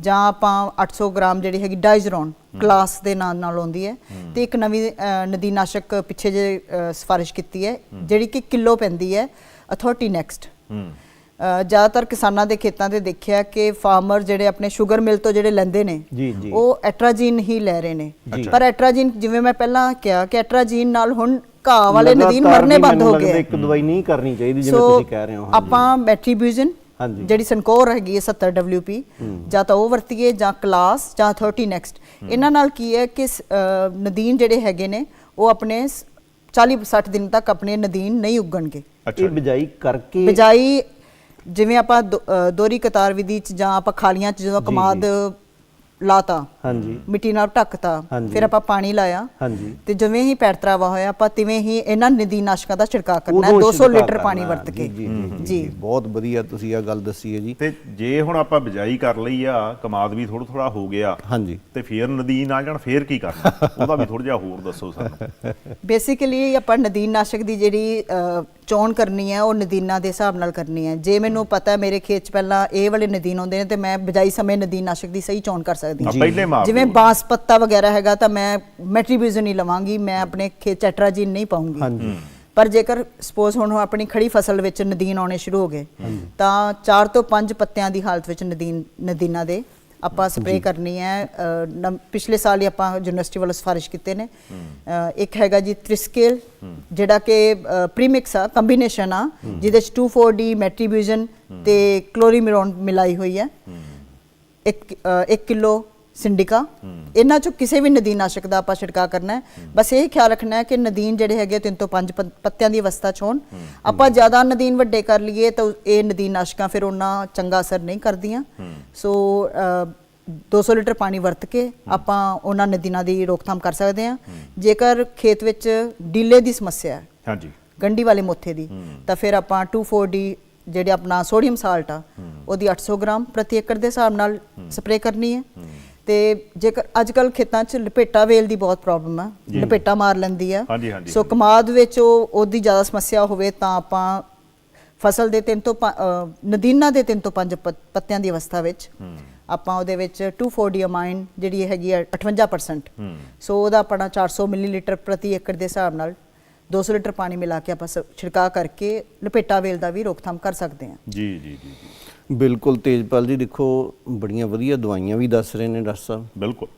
ਜਾਂ ਆਪਾਂ 800 ਗ੍ਰਾਮ ਜਿਹੜੀ ਹੈਗੀ ਡਾਈਜ਼ਰੋਨ ਕਲਾਸ ਦੇ ਨਾਂ ਨਾਲ ਆਉਂਦੀ ਹੈ ਤੇ ਇੱਕ ਨਵੀਂ ਨਦੀਨਾਸ਼ਕ ਪਿੱਛੇ ਜੇ ਸਿਫਾਰਿਸ਼ ਕੀਤੀ ਹੈ ਜਿਹੜੀ ਕਿ ਕਿਲੋ ਪੈਂਦੀ ਹੈ ਅਥਾਰਟੀ ਨੈਕਸਟ ਜ਼ਿਆਦਾਤਰ ਕਿਸਾਨਾਂ ਦੇ ਖੇਤਾਂ ਤੇ ਦੇਖਿਆ ਕਿ ਫਾਰਮਰ ਜਿਹੜੇ ਆਪਣੇ ਸ਼ੂਗਰ ਮਿਲ ਤੋਂ ਜਿਹੜੇ ਲੈਂਦੇ ਨੇ। ਉਹ ਐਟਰਾਜੀਨ ਹੀ ਲੈ ਰਹੇ ਨੇ ਪਰ ਐਟਰਾਜੀਨ ਜਿਵੇਂ ਮੈਂ ਪਹਿਲਾਂ ਕਿਹਾ ਕਿ ਐਟਰਾਜੀਨ ਨਾਲ ਹੁਣ ਘਾਹ ਵਾਲੇ ਨਦੀਨ ਮਰਨੇ ਬੰਦ ਹੋ ਗਏ ਇੱਕ ਦਵਾਈ ਨਹੀਂ ਕਰਨੀ ਚਾਹੀਦੀ ਜਿਵੇਂ ਤੁਸੀਂ ਕਹਿ ਰਹੇ ਹੋ। ਆਪਾਂ ਮੈਟਰੀਬਿਊਜ਼ਨ। ਜਿਹੜੀ ਸਨਕੋਰ ਹੈਗੀ ਹੈ 70 WP ਜਾਂ ਤਾਂ ਉਹ ਵਰਤੀਏ ਜਾਂ ਕਲਾਸ ਜਾਂ 30 ਨੈਕਸਟ ਇਹਨਾਂ ਨਾਲ ਕੀ ਹੈ ਕਿ ਨਦੀਨ ਜਿਹੜੇ ਹੈਗੇ ਨੇ ਉਹ ਆਪਣੇ 40 60 ਦਿਨ ਤੱਕ ਆਪਣੇ ਨਦੀਨ ਨਹੀਂ ਉੱਗਣਗੇ। ਅੱਛਾ। ਇਹ ਬਿਜਾਈ ਕਰਕੇ ਬਜਾਈ ਜਿਵੇਂ ਆਪਾਂ ਦੋ- ਅ, ਦੋਹਰੀ ਕਤਾਰ ਵਿਧੀ ਚ ਜਾਂ ਆਪਾਂ ਖਾਲੀਆਂ ਚ ਜਦੋਂ ਕਮਾਦ ਲਾਤਾ ਹਾਂਜੀ। ਮਿੱਟੀ ਨਾਲ ਢੱਕਤਾ। ਹਾਂਜੀ। ਫਿਰ ਆਪਾਂ ਪਾਣੀ ਲਾਇਆ। ਹਾਂਜੀ। ਤੇ ਜਿਵੇਂ ਹੀ ਪੈਰਤਰਾਵਾ ਹੋਇਆ ਆਪਾਂ ਤਿਵੇਂ ਹੀ ਇਹਨਾਂ ਨਦੀਨਾਸ਼ਕਾਂ ਦਾ ਛਿੜਕਾਅ ਕਰਨਾ ਹੈ। ਉਦੋਂ 200 ਛਿੜਕਾਅ ਲੀਟਰ ਪਾਣੀ ਕਰਨਾ। ਵਰਤ ਕੇ। ਜੀ, ਜੀ, ਜੀ, ਜੀ, ਜੀ। ਬਹੁਤ ਵਧੀਆ ਤੁਸੀਂ ਇਹ ਗੱਲ ਦੱਸੀ ਹੈ ਜੀ। ਤੇ ਜੇ ਹੁਣ ਆਪਾਂ ਬਿਜਾਈ ਕਰ ਲਈ ਆ ਕਮਾਦ ਵੀ ਥੋੜਾ ਥੋੜਾ ਹੋ ਗਿਆ। ਹਾਂਜੀ। ਤੇ ਫੇਰ ਨਦੀਨ ਆ ਜਾਣ ਫੇਰ ਕੀ ਕਰਨਾ? ਉਹਦਾ ਵੀ ਥੋੜਾ ਜਿਹਾ ਹੋਰ ਦੱਸੋ ਸਾਨੂੰ। ਬੇਸਿਕਲੀ ਆਪਾਂ ਨਦੀਨਨਾਸ਼ਕ ਦੀ ਜਿਹੜੀ ਅ, ਚੋਣ ਕਰਨੀ ਹੈ ਉਹ ਨਦੀਨਾਂ ਦੇ ਹਿਸਾਬ ਨਾਲ ਕਰਨੀ ਹੈ। ਜੇ ਮੈਨੂੰ ਪਤਾ ਹੈ ਮੇਰੇ ਖੇਤ ਚ ਪਹਿਲਾਂ ਇਹ ਵਾਲੇ ਨਦੀਨ ਆਉਂਦੇ ਨੇ ਤੇ ਮੈਂ ਬਜਾਈ ਸਮੇਂ ਨਦੀਨਨਾਸ਼ਕ ਦੀ ਸਹੀ ਚੋਣ ਕਰ ਸਕਦੀ ਆ ਹਾਂ ਪਹਿਲੇ ਮਾਰ ਜਿਵੇਂ। ਬਾਂਸ ਪੱਤਾ ਵਗੈਰਾ ਹੈਗਾ ਤਾਂ ਮੈਂ ਮੈਟਰੀਬਿਊਜ਼ਨ ਹੀ ਲਵਾਂਗੀ ਮੈਂ ਆਪਣੇ ਖੇਤ ਚ ਐਟਰਾਜੀਨ ਨਹੀਂ ਪਾਉਂਗੀ। ਹਾਂਜੀ। ਪਰ ਜੇਕਰ ਸਪੋਜ਼ ਹੁਣ ਆਪਣੀ ਖੜੀ ਫਸਲ ਵਿੱਚ ਨਦੀਨ ਆਉਣੇ ਸ਼ੁਰੂ ਹੋ ਗਏ ਤਾਂ 4 ਤੋਂ 5 ਪੱਤਿਆਂ ਦੀ ਹਾਲਤ ਵਿੱਚ ਨਦੀਨ ਨਦੀਨਾਂ ਦੇ ਆਪਾਂ ਸਪਰੇਅ ਕਰਨੀ ਹੈ। ਪਿਛਲੇ ਸਾਲ ਹੀ ਆਪਾਂ ਯੂਨੀਵਰਸਿਟੀ ਵੱਲੋਂ ਸਿਫਾਰਿਸ਼ ਕੀਤੇ ਨੇ। ਇੱਕ ਹੈਗਾ ਜੀ ਤ੍ਰਿਸਕੇਲ ਜਿਹੜਾ ਕਿ ਪ੍ਰੀਮਿਕਸ ਆ ਕੰਬੀਨੇਸ਼ਨ ਆ ਜਿਹਦੇ ਚ 2,4-D ਮੈਟਰੀਬਿਊਜ਼ਨ ਤੇ ਕਲੋਰੀਮਿਰੋਨ ਮਿਲਾਈ ਹੋਈ ਹੈ। ਇੱਕ 1 ਕਿਲੋ ਸਿੰਡਿਕਾ। ਇਹਨਾਂ ਚੋਂ ਕਿਸੇ ਵੀ ਨਦੀਨਾਸ਼ਕ ਦਾ ਆਪਾਂ ਛਿੜਕਾਅ ਕਰਨਾ ਹੈ। ਬਸ ਇਹ ਖਿਆਲ ਰੱਖਣਾ ਹੈ ਕਿ ਨਦੀਨ ਜਿਹੜੇ ਹੈਗੇ ਤਿੰਨ ਤੋਂ ਪੰਜ ਪੱਤਿਆਂ ਦੀ ਅਵਸਥਾ ਚ ਹੋਣ। ਆਪਾਂ ਜ਼ਿਆਦਾ ਨਦੀਨ ਵੱਡੇ ਕਰ ਲਈਏ ਤਾਂ ਇਹ ਨਦੀਨਾਸ਼ਕਾਂ ਫਿਰ ਉਹਨਾਂ ਚੰਗਾ ਅਸਰ ਨਹੀਂ ਕਰਦੀਆਂ। ਸੋ ਅ, 200 ਲੀਟਰ ਪਾਣੀ ਵਰਤ ਕੇ ਆਪਾਂ ਉਹਨਾਂ ਨਦੀਨਾਂ ਦੀ ਰੋਕਥਾਮ ਕਰ ਸਕਦੇ ਹਾਂ। ਜੇਕਰ ਖੇਤ ਵਿੱਚ ਡੀਲੇ ਦੀ ਸਮੱਸਿਆ ਹੈ ਹਾਂਜੀ। ਗੰਢੀ ਵਾਲੇ ਮੋਥੇ ਦੀ ਤਾਂ ਫਿਰ ਆਪਾਂ 2,4-D ਜਿਹੜੇ ਆਪਣਾ ਸੋਡੀਅਮ ਸਾਲਟ ਆ ਉਹਦੀ 800 ਗ੍ਰਾਮ ਪ੍ਰਤੀ ਏਕੜ ਦੇ ਹਿਸਾਬ ਨਾਲ ਸਪਰੇਅ ਕਰਨੀ ਹੈ। ਤੇ ਜੇਕਰ ਅੱਜ ਕੱਲ ਖੇਤਾਂ 'ਚ ਲਪੇਟਾ ਵੇਲ ਦੀ ਬਹੁਤ ਪ੍ਰੋਬਲਮ ਆ। ਲਪੇਟਾ ਮਾਰ ਲੈਂਦੀ ਆ। ਹਾਂਜੀ, ਹਾਂਜੀ, ਸੋ ਕਮਾਦ ਵਿੱਚ ਉਹ ਉਹਦੀ ਜ਼ਿਆਦਾ ਸਮੱਸਿਆ ਹੋਵੇ ਤਾਂ ਆਪਾਂ ਫਸਲ ਦੇ ਤਿੰਨ ਤੋਂ ਨਦੀਨਾਂ ਦੇ ਤਿੰਨ ਤੋਂ ਪੰਜ ਪੱਤਿਆਂ ਦੀ ਅਵਸਥਾ ਵਿੱਚ ਆਪਾਂ ਉਹਦੇ ਵਿੱਚ 2,4-D ਅਮਾਈਨ ਜਿਹੜੀ ਹੈਗੀ ਆ 58% ਸੋ ਉਹਦਾ ਆਪਣਾ 400 ਮਿਲੀਲੀਟਰ ਪ੍ਰਤੀ ਏਕੜ ਦੇ ਹਿਸਾਬ ਨਾਲ 200 ਲੀਟਰ ਪਾਣੀ ਮਿਲਾ ਕੇ ਆਪਾਂ ਛਿੜਕਾਅ ਕਰਕੇ ਲਪੇਟਾ ਵੇਲ ਦਾ ਵੀ ਰੋਕਥਾਮ ਕਰ ਸਕਦੇ ਹਾਂ। ਜੀ ਜੀ ਜੀ। ਬਿਲਕੁਲ ਤੇਜਪਾਲ ਜੀ ਦੇਖੋ ਬੜੀਆਂ ਵਧੀਆ ਦਵਾਈਆਂ ਵੀ ਦੱਸ ਰਹੇ ਨੇ ਡਾਕਟਰ ਸਾਹਿਬ। ਬਿਲਕੁਲ।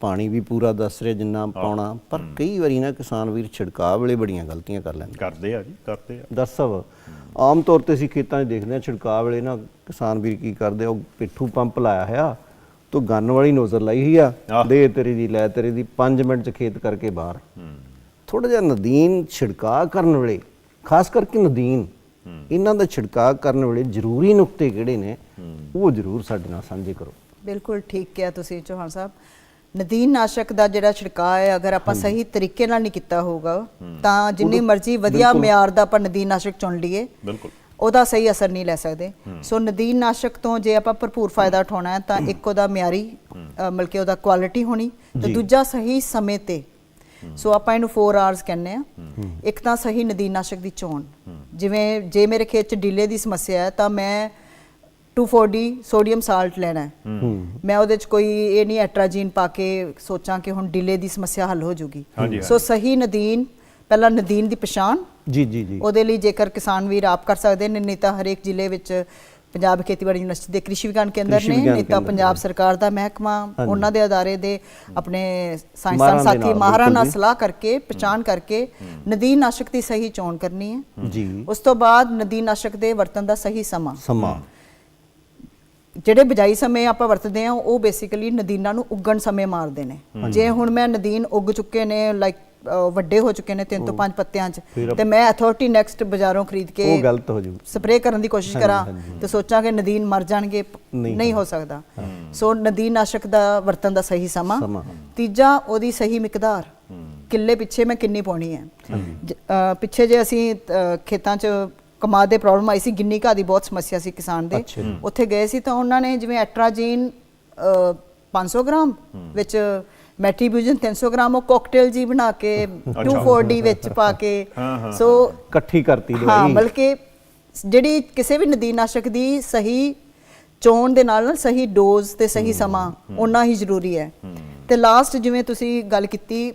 ਪਾਣੀ ਵੀ ਪੂਰਾ ਦੱਸ ਰਹੇ ਜਿੰਨਾ ਪਾਉਣਾ ਪਰ ਕਈ ਵਾਰੀ ਨਾ ਕਿਸਾਨ ਵੀਰ ਛਿੜਕਾਅ ਵੇਲੇ ਬੜੀਆਂ ਗਲਤੀਆਂ ਕਰ ਲੈਂਦੇ। ਕਰਦੇ ਆ ਜੀ ਕਰਦੇ ਆ। ਡਾਕਟਰ ਸਾਹਿਬ ਆਮ ਤੌਰ ਤੇ ਅਸੀਂ ਖੇਤਾਂ 'ਚ ਦੇਖਦੇ ਹਾਂ ਛਿੜਕਾਅ ਵੇਲੇ ਨਾ ਕਿਸਾਨ ਵੀਰ ਕੀ ਕਰਦੇ ਆ ਉਹ ਪਿੱਠੂ ਪੰਪ ਲਾਇਆ ਹੋਇਆ ਤੋਂ ਗੰਨ ਵਾਲੀ ਨੋਜ਼ਰ ਲਾਈ ਹੋਈ ਆ। ਦੇ ਤੇਰੀ ਦੀ ਲੈ ਤੇਰੀ ਦੀ 5 ਮਿੰਟ 'ਚ ਖੇਤ ਕਰਕੇ ਬਾਹਰ। ਥੋੜਾ ਜਿਹਾ ਨਦੀਨ ਛਿੜਕਾਅ ਕਰਨ ਵੇਲੇ ਖਾਸ ਕਰਕੇ ਨਦੀਨ ਇਹਨਾਂ ਦਾ ਛਿੜਕਾਅ ਕਰਨ ਵੇਲੇ ਜ਼ਰੂਰੀ ਨੁਕਤੇ ਕਿਹੜੇ ਨੇ ਉਹ ਜ਼ਰੂਰ ਸਾਡੇ ਨਾਲ ਸਾਂਝੇ ਕਰੋ। ਬਿਲਕੁਲ ਠੀਕ ਕਿਹਾ ਤੁਸੀਂ ਚੌਹਾਨ ਸਾਹਿਬ। ਨਦੀਨ ਨਾਸ਼ਕ ਦਾ ਜਿਹੜਾ ਛਿੜਕਾਅ ਹੈ ਅਗਰ ਆਪਾਂ ਸਹੀ ਤਰੀਕੇ ਨਾਲ ਨਹੀਂ ਕੀਤਾ ਹੋਊਗਾ ਤਾਂ ਜਿੰਨੀ ਮਰਜ਼ੀ ਵਧੀਆ ਮਿਆਰ ਦਾ ਆਪਾਂ ਨਦੀਨ ਨਾਸ਼ਕ ਚੁਣ ਲਈਏ ਬਿਲਕੁਲ। ਉਹਦਾ ਸਹੀ ਅਸਰ ਨਹੀਂ ਲੈ ਸਕਦੇ। ਸੋ ਨਦੀਨ ਨਾਸ਼ਕ ਤੋਂ ਜੇ ਆਪਾਂ ਭਰਪੂਰ ਫਾਇਦਾ ਉਠਾਉਣਾ ਹੈ ਤਾਂ ਇੱਕ ਉਹਦਾ ਮਿਆਰੀ ਮਤਲਬ ਕਿ ਉਹਦਾ ਕੁਆਲਿਟੀ ਹੋਣੀ ਤੇ ਦੂਜਾ ਸਹੀ ਸਮੇਂ ਤੇ ਸੋ ਆਪਾਂ ਇਹਨੂੰ 4 ਆਵਰਸ ਕਹਿੰਦੇ ਆ ਇੱਕ ਤਾਂ ਸਹੀ ਨਦੀਨ ਨਾਸ਼ਕ ਦੀ ਚੋਣ। ਜਿਵੇਂ ਜੇ ਮੇਰੇ ਖੇਤ ਚ ਡੀਲੇ ਦੀ ਸਮੱਸਿਆ ਹੈ ਤਾਂ ਮੈਂ 2,4-D ਸੋਡੀਅਮ ਸਾਲਟ ਲੈਣਾ ਮੈਂ ਉਹਦੇ ਚ ਕੋਈ ਇਹ ਨਹੀਂ ਐਟਰਾਜੀਨ ਪਾ ਕੇ ਸੋਚਾਂ ਕਿ ਹੁਣ ਡੀਲੇ ਦੀ ਸਮੱਸਿਆ ਹੱਲ ਹੋ ਜੂਗੀ। ਸੋ ਸਹੀ ਨਦੀਨ ਪਹਿਲਾਂ ਨਦੀਨ ਦੀ ਪਛਾਣ। ਜੀ ਜੀ ਜੀ। ਉਹਦੇ ਲਈ ਜੇਕਰ ਕਿਸਾਨ ਵੀਰ ਆਪ ਕਰ ਸਕਦੇ ਨੇ ਨਹੀਂ ਤਾਂ ਹਰੇਕ ਜ਼ਿਲ੍ਹੇ ਵਿੱਚ ਪੰਜਾਬ ਖੇਤੀਬਾੜੀ ਯੂਨੀਵਰਸਿਟੀ ਦੇ ਕ੍ਰਿਸ਼ੀ ਵਿਗਿਆਨ ਕੇਂਦਰ ਕ੍ਰਿਸ਼ੀ ਨੇ ਵਿਗਿਆਨ ਨਹੀਂ ਤਾਂ ਕੇਂਦਰ ਪੰਜਾਬ। ਸਰਕਾਰ ਦਾ ਮਹਿਕਮਾ ਹਾਂਜੀ। ਉਹਨਾਂ ਦੇ ਅਦਾਰੇ ਦੇ ਆਪਣੇ ਸਾਇੰਸਦਾਨ ਮਾਹਰਾਂ ਦੇ ਸਾਥੀ ਨਾਲ, ਮਾਹਰਾਂ ਨਾਲ ਬਿਲਕੁਲ ਜੀ। ਸਲਾਹ ਕਰਕੇ ਪਛਾਣ ਕਰਕੇ ਨਦੀਨ ਨਾਸ਼ਕ ਦੀ ਸਹੀ ਚੋਣ ਕਰਨੀ ਹੈ। ਜੀ। ਉਸ ਤੋਂ ਬਾਅਦ ਨਦੀਨ ਨਾਸ਼ਕ ਦੇ ਵਰਤਣ ਦਾ ਸਹੀ ਸਮਾਂ। ਸਮਾਂ। ਜਿਹੜੇ ਬਿਜਾਈ ਸਮੇਂ ਆਪਾਂ ਵਰਤਦੇ ਆ ਉਹ ਬੇਸਿਕਲੀ ਨਦੀਨਾਂ ਨੂੰ ਉੱਗਣ ਸਮੇਂ ਮਾਰਦੇ ਨੇ। ਜੇ ਹੁਣ ਮੈਂ ਨਦੀਨ ਉੱਗ ਚੁੱਕੇ ਨੇ ਲਾਈਕ ਵੱਡੇ ਹੋ ਚੁੱਕੇ ਨੇ ਤਿੰਨ ਤੋਂ ਪੰਜ ਪੱਤਿਆਂ 'ਚ। ਤੇ ਮੈਂ ਅਥਾਰਟੀ ਨੈਕਸਟ ਬਾਜ਼ਾਰੋਂ ਖਰੀਦ ਕੇ ਉਹ ਗਲਤ ਹੋ ਜੂ ਸਪਰੇਅ ਕਰਨ ਦੀ ਕੋਸ਼ਿਸ਼ ਕਰਾਂ। ਤੇ ਸੋਚਾਂ ਕਿ ਨਦੀਨ ਮਰ ਜਾਣਗੇ ਨਹੀਂ ਹੋ ਸਕਦਾ। ਸੋ ਨਦੀਨ ਨਾਸ਼ਕ ਦਾ ਵਰਤਨ ਦਾ ਸਹੀ ਸਮਾਂ। ਤੀਜਾ ਉਹਦੀ ਸਹੀ ਮਿਕਦਾਰ। ਕਿੱਲੇ ਪਿੱਛੇ ਮੈਂ ਕਿੰਨੀ ਪਾਉਣੀ ਹੈ। ਪਿੱਛੇ ਜੇ ਅਸੀਂ ਖੇਤਾਂ 'ਚ ਕਮਾਦ ਦੇ ਪ੍ਰੋਬਲਮ ਆਈ ਸੀ ਗਿੰਨੀ ਘਾਹ ਦੀ ਬਹੁਤ ਸਮੱਸਿਆ ਸੀ ਕਿਸਾਨ ਦੇ। ਉੱਥੇ ਗਏ ਸੀ ਤਾਂ ਉਹਨਾਂ ਨੇ ਜਿਵੇਂ ਐਟਰਾਜੀਨ ਅ, 500 ਗ੍ਰਾਮ ਵਿੱਚ ਮੈਟਰੀਬਿਊਜਨ 300 ਗ੍ਰਾਮ ਉਹ ਕਾਕਟੇਲ ਜੀ ਬਣਾ ਕੇ 240 ਵਿੱਚ ਪਾ ਕੇ। ਸੋ ਇਕੱਠੀ ਕਰਤੀ ਹਾਂ ਦਵਾਈ ਬਲਕਿ ਜਿਹੜੀ ਕਿਸੇ ਵੀ ਨਦੀਨਾਸ਼ਕ ਦੀ ਸਹੀ ਚੋਣ ਦੇ ਨਾਲ ਨਾਲ ਸਹੀ ਡੋਜ਼ ਤੇ ਸਹੀ ਸਮਾਂ ਉਨਾ ਹੀ ਜ਼ਰੂਰੀ ਹੈ। ਤੇ ਲਾਸਟ ਜਿਵੇਂ ਤੁਸੀਂ ਗੱਲ ਕੀਤੀ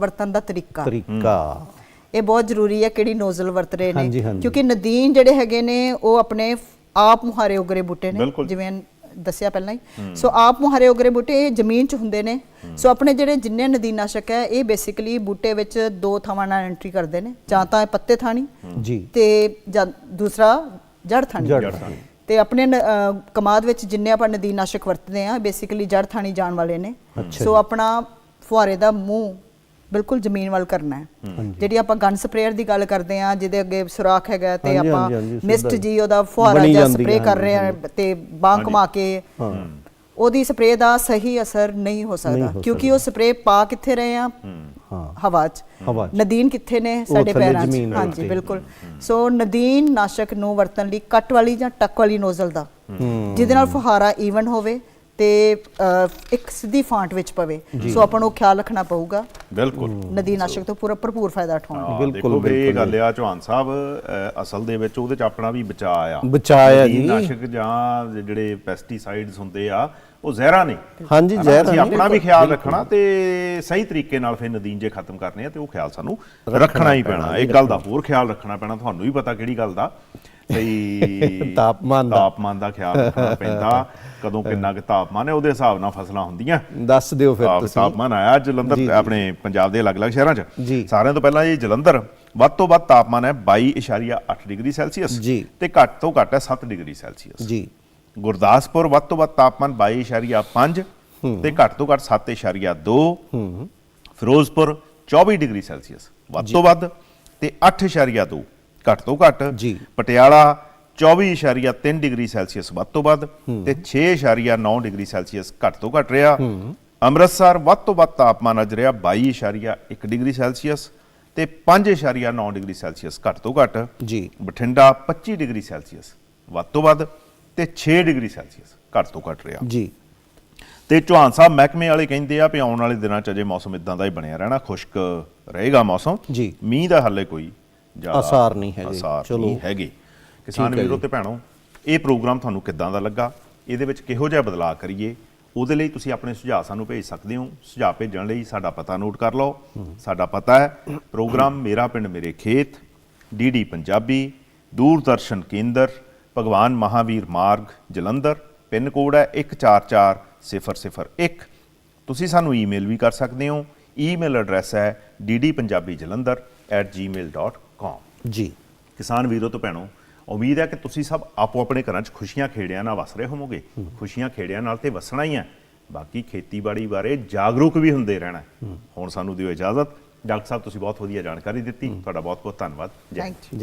ਵਰਤਨ ਦਾ ਤਰੀਕਾ। ਤਰੀਕਾ। ਇਹ ਬਹੁਤ ਜ਼ਰੂਰੀ ਹੈ ਕਿਹੜੀ ਨੋਜ਼ਲ ਵਰਤ ਰਹੇ ਨੇ। ਕਿਉਂਕਿ ਨਦੀਨ ਜਿਹੜੇ ਹੈਗੇ ਨੇ ਉਹ ਆਪਣੇ ਆਪ ਮੁਹਾਰੇ ਉਗਰੇ ਬੂਟੇ ਨੇ। ਜਿਵੇਂ ਦੱਸਿਆ ਪਹਿਲਾਂ ਹੀ। ਸੋ ਆਪ ਮੁਹਾਰੇ ਉਗਰੇ ਬੂਟੇ ਇਹ ਜ਼ਮੀਨ 'ਚ ਹੁੰਦੇ ਨੇ। ਸੋ ਆਪਣੇ ਜਿਹੜੇ ਜਿੰਨੇ ਨਦੀਨਾਸ਼ਕ ਹੈ ਇਹ ਬੇਸਿਕਲੀ ਬੂਟੇ ਵਿੱਚ ਦੋ ਥਾਵਾਂ ਨਾਲ ਐਂਟਰੀ ਕਰਦੇ ਨੇ। ਜਾਂ ਤਾਂ ਇਹ ਪੱਤੇ ਥਾਣੀ ਜੀ। ਤੇ ਜਾਂ ਦੂਸਰਾ ਜੜ ਥਾਣੀ। ਜੜ ਥਾਣੀ। ਤੇ ਆਪਣੇ ਕਮਾਦ ਵਿੱਚ ਜਿੰਨੇ ਆਪਾਂ ਨਦੀਨਾਸ਼ਕ ਵਰਤਦੇ ਆ ਬੇਸਿਕਲੀ ਜੜ ਥਾਣੀ ਜਾਣ ਵਾਲੇ ਨੇ। ਸੋ ਆਪਣਾ ਫੁਹਾਰੇ ਦਾ ਮੂੰਹ ਬਿਲਕੁਲ ਜ਼ਮੀਨ ਵੱਲ ਕਰਨਾ ਹੈ। ਜਿਹੜੀ ਆਪਾਂ ਗਨ ਸਪਰੇਅਰ ਦੀ ਗੱਲ ਕਰਦੇ ਆ ਜਿਹਦੇ ਅੱਗੇ ਸੁਰਾਖ ਹੈਗਾ ਤੇ ਆਪਾਂ ਮਿਸਟ ਜੀ ਉਹਦਾ ਫੁਹਾਰਾ ਬਣੀ ਜਾਂ ਜਾਂਦੀ ਸਪਰੇ ਕਰ ਰਹੇ ਆ ਤੇ ਬਾਂਹ ਘੁਮਾ ਕੇ ਉਹਦੀ ਸਪਰੇ ਦਾ ਸਹੀ ਅਸਰ ਨਹੀਂ ਹੋ ਸਕਦਾ ਕਿਉਂਕਿ ਉਹ ਸਪਰੇ ਪਾ ਕਿੱਥੇ ਰਹੇ ਆ? ਹਾਂ। ਹਵਾ 'ਚ। ਨਦੀਨ ਕਿੱਥੇ ਨੇ? ਸਾਡੇ ਪੈਰਾਂ 'ਚ। ਹਾਂਜੀ। ਬਿਲਕੁਲ। ਸੋ ਨਦੀਨ ਨਾਸ਼ਕ ਨੂੰ ਵਰਤਣ ਲਈ ਕੱਟ ਵਾਲੀ ਜਾਂ ਟੱਕ ਵਾਲੀ ਨੋਜ਼ਲ ਦਾ। ਜਿਹਦੇ ਨਾਲ ਫੁਹਾਰਾ ਈਵਨ ਹੋਵੇ ਤੇ ਇੱਕ ਸਿੱਧੀ ਫਾਂਟ ਵਿੱਚ ਪਵੇ। ਸੋ ਆਪਾਂ ਨੂੰ ਖਿਆਲ ਰੱਖਣਾ ਪਊਗਾ। ਬਿਲਕੁਲ। ਨਦੀਨ ਨਾਸ਼ਕ ਤੋਂ ਪੂਰਾ ਭਰਪੂਰ ਫਾਇਦਾ ਉਠਾਉਣਾ ਹਾਂ, ਬਿਲਕੁਲ, ਇਹ। ਗੱਲ ਆ ਚੌਹਾਨ ਸਾਹਿਬ ਅਸਲ ਦੇ ਵਿੱਚ ਉਹਦੇ ਚ ਆਪਣਾ ਵੀ ਬਚਾਅ ਆ। ਬਚਾਅ ਆ ਜੀ। ਨਾਸ਼ਕ ਜਾਂ ਜਿਹੜੇ ਪੈਸਟੀਸਾਈਡਸ ਹੁੰਦੇ ਆ ਉਹ ਜ਼ਹਿਰਾਂ ਨੇ। ਹਾਂਜੀ? ਜ਼ਹਿਰ ਅਸੀਂ ਆ, ਆਪਣਾ ਵੀ ਖਿਆਲ ਰੱਖਣਾ ਤੇ ਸਹੀ ਤਰੀਕੇ ਨਾਲ ਫਿਰ ਨਦੀਨ ਜੇ ਖਤਮ ਕਰਨੇ ਆ ਤੇ ਉਹ ਖਿਆਲ ਸਾਨੂੰ ਰੱਖਣਾ ਹੀ ਪੈਣਾ ਇੱਕ ਗੱਲ ਦਾ ਹੋਰ ਖਿਆਲ ਰੱਖਣਾ ਪੈਣਾ ਤੁਹਾਨੂੰ ਵੀ ਪਤਾ ਕਿਹੜੀ ਗੱਲ ਦਾ। ਸਹੀ ਤਾਪਮਾਨ ਦਾ। ਤਾਪਮਾਨ ਦਾ ਖਿਆਲ ਰੱਖਣਾ ਪੈਂਦਾ ਕਦੋਂ ਕਿੰਨਾ ਕੁ ਤਾਪਮਾਨ ਹੈ ਉਹਦੇ ਹਿਸਾਬ ਨਾਲ ਫਸਲਾਂ ਹੁੰਦੀਆਂ। ਦੱਸ ਦਿਓ ਫਿਰ ਤੁਸੀਂ। ਤਾਪਮਾਨ ਆਇਆ ਜਲੰਧਰ ਆਪਣੇ ਪੰਜਾਬ ਦੇ ਅਲੱਗ-ਅਲੱਗ ਸ਼ਹਿਰਾਂ 'ਚ। ਸਾਰਿਆਂ ਤੋਂ ਪਹਿਲਾਂ ਇਹ ਜਲੰਧਰ ਵੱਧ ਤੋਂ ਵੱਧ ਤਾਪਮਾਨ ਹੈ 22.8 ਡਿਗਰੀ ਸੈਲਸੀਅਸ। ਤੇ ਘੱਟ ਤੋਂ ਘੱਟ ਹੈ 7 ਡਿਗਰੀ ਸੈਲਸੀਅਸ। ਜੀ। ਗੁਰਦਾਸਪੁਰ ਵੱਧ ਤੋਂ ਵੱਧ ਤਾਪਮਾਨ 22.5 ਤੇ ਘੱਟ ਤੋਂ ਘੱਟ 7.2 ਫਿਰੋਜ਼ਪੁਰ 24 ਡਿਗਰੀ ਸੈਲਸੀਅਸ ਵੱਧ ਤੋਂ ਵੱਧ ਤੇ 8.2 ਘੱਟ ਤੋਂ ਘੱਟ ਜੀ। ਪਟਿਆਲਾ 24.3 ਡਿਗਰੀ ਸੈਲਸੀਅਸ ਵੱਧ ਤੋਂ ਵੱਧ ਤੇ 6.9 ਡਿਗਰੀ ਸੈਲਸੀਅਸ ਘੱਟ ਤੋਂ ਘੱਟ ਰਿਹਾ। ਅੰਮ੍ਰਿਤਸਰ ਵੱਧ ਤੋਂ ਵੱਧ ਤਾਪਮਾਨ ਅੱਜ ਰਿਹਾ 22.1 ਡਿਗਰੀ ਸੈਲਸੀਅਸ ਤੇ 5.9 ਡਿਗਰੀ ਸੈਲਸੀਅਸ ਘੱਟ ਤੋਂ ਘੱਟ। ਜੀ। ਬਠਿੰਡਾ 25 ਡਿਗਰੀ ਸੈਲਸੀਅਸ ਵੱਧ ਤੋਂ ਵੱਧ ਤੇ 6 ਡਿਗਰੀ ਸੈਲਸੀਅਸ ਘੱਟ ਤੋਂ ਘੱਟ ਰਿਹਾ। ਜੀ। ਤੇ ਚੌਹਾਨ ਸਾਹਿਬ ਮਹਿਕਮੇ ਵਾਲੇ ਕਹਿੰਦੇ ਆ ਵੀ ਆਉਣ ਵਾਲੇ ਦਿਨਾਂ 'ਚ ਅਜੇ ਮੌਸਮ ਇਦਾਂ ਦਾ ਹੀ ਬਣਿਆ ਰਹਿਣਾ ਖੁਸ਼ਕ ਰਹੇਗਾ ਮੌਸਮ। ਜੀ। ਮੀਂਹ ਦਾ ਹਾਲੇ ਕੋਈ ਆਸਾਰ ਨਹੀਂ ਹੈਗੇ। ਚਲੋ। ਹੈਗੇ। ਕਿਸਾਨ ਵੀਰੋ। ਤੇ ਭੈਣੋ ਇਹ ਪ੍ਰੋਗਰਾਮ ਤੁਹਾਨੂੰ ਕਿੱਦਾਂ ਦਾ ਲੱਗਾ? ਇਹਦੇ ਵਿੱਚ ਕਿਹੋ ਜਿਹਾ ਬਦਲਾਅ ਕਰੀਏ? ਉਹਦੇ ਲਈ ਤੁਸੀਂ ਆਪਣੇ ਸੁਝਾਅ ਸਾਨੂੰ ਭੇਜ ਸਕਦੇ ਹੋ। ਸੁਝਾਅ ਭੇਜਣ ਲਈ ਸਾਡਾ ਪਤਾ ਨੋਟ ਕਰ ਲਓ। ਸਾਡਾ ਪਤਾ ਹੈ ਪ੍ਰੋਗਰਾਮ ਮੇਰਾ ਪਿੰਡ ਮੇਰੇ ਖੇਤ ਡੀਡੀ ਪੰਜਾਬੀ ਦੂਰਦਰਸ਼ਨ ਕੇਂਦਰ ਭਗਵਾਨ ਮਹਾਵੀਰ ਮਾਰਗ ਜਲੰਧਰ ਪਿੰਨ ਕੋਡ ਹੈ 144001 ਤੁਸੀਂ ਸਾਨੂੰ ਈਮੇਲ ਵੀ ਕਰ ਸਕਦੇ ਹੋ। ਈਮੇਲ ਐਡਰੈਸ ਹੈ ddpunjabi.jalandhar@gmail.com ਜੀ। ਕਿਸਾਨ ਵੀਰੋ ਤੋਂ ਭੈਣੋ ਉਮੀਦ ਹੈ ਕਿ ਤੁਸੀਂ ਸਭ ਆਪੋ ਆਪਣੇ ਘਰਾਂ 'ਚ ਖੁਸ਼ੀਆਂ ਖੇੜਿਆਂ ਨਾਲ ਵਸ ਰਹੇ ਹੋਵੋਗੇ। ਖੁਸ਼ੀਆਂ ਖੇੜਿਆਂ ਨਾਲ ਤੇ ਵਸਣਾ ਹੀ ਹੈ। ਬਾਕੀ ਖੇਤੀਬਾੜੀ ਬਾਰੇ ਜਾਗਰੂਕ ਵੀ ਹੁੰਦੇ ਰਹਿਣਾ। ਹੁਣ ਸਾਨੂੰ ਦਿਓ ਇਜਾਜ਼ਤ। ਡਾਕਟਰ ਸਾਹਿਬ ਤੁਸੀਂ ਬਹੁਤ ਵਧੀਆ ਜਾਣਕਾਰੀ ਦਿੱਤੀ। ਤੁਹਾਡਾ ਬਹੁਤ ਬਹੁਤ ਧੰਨਵਾਦ। ਜੈ। Thank you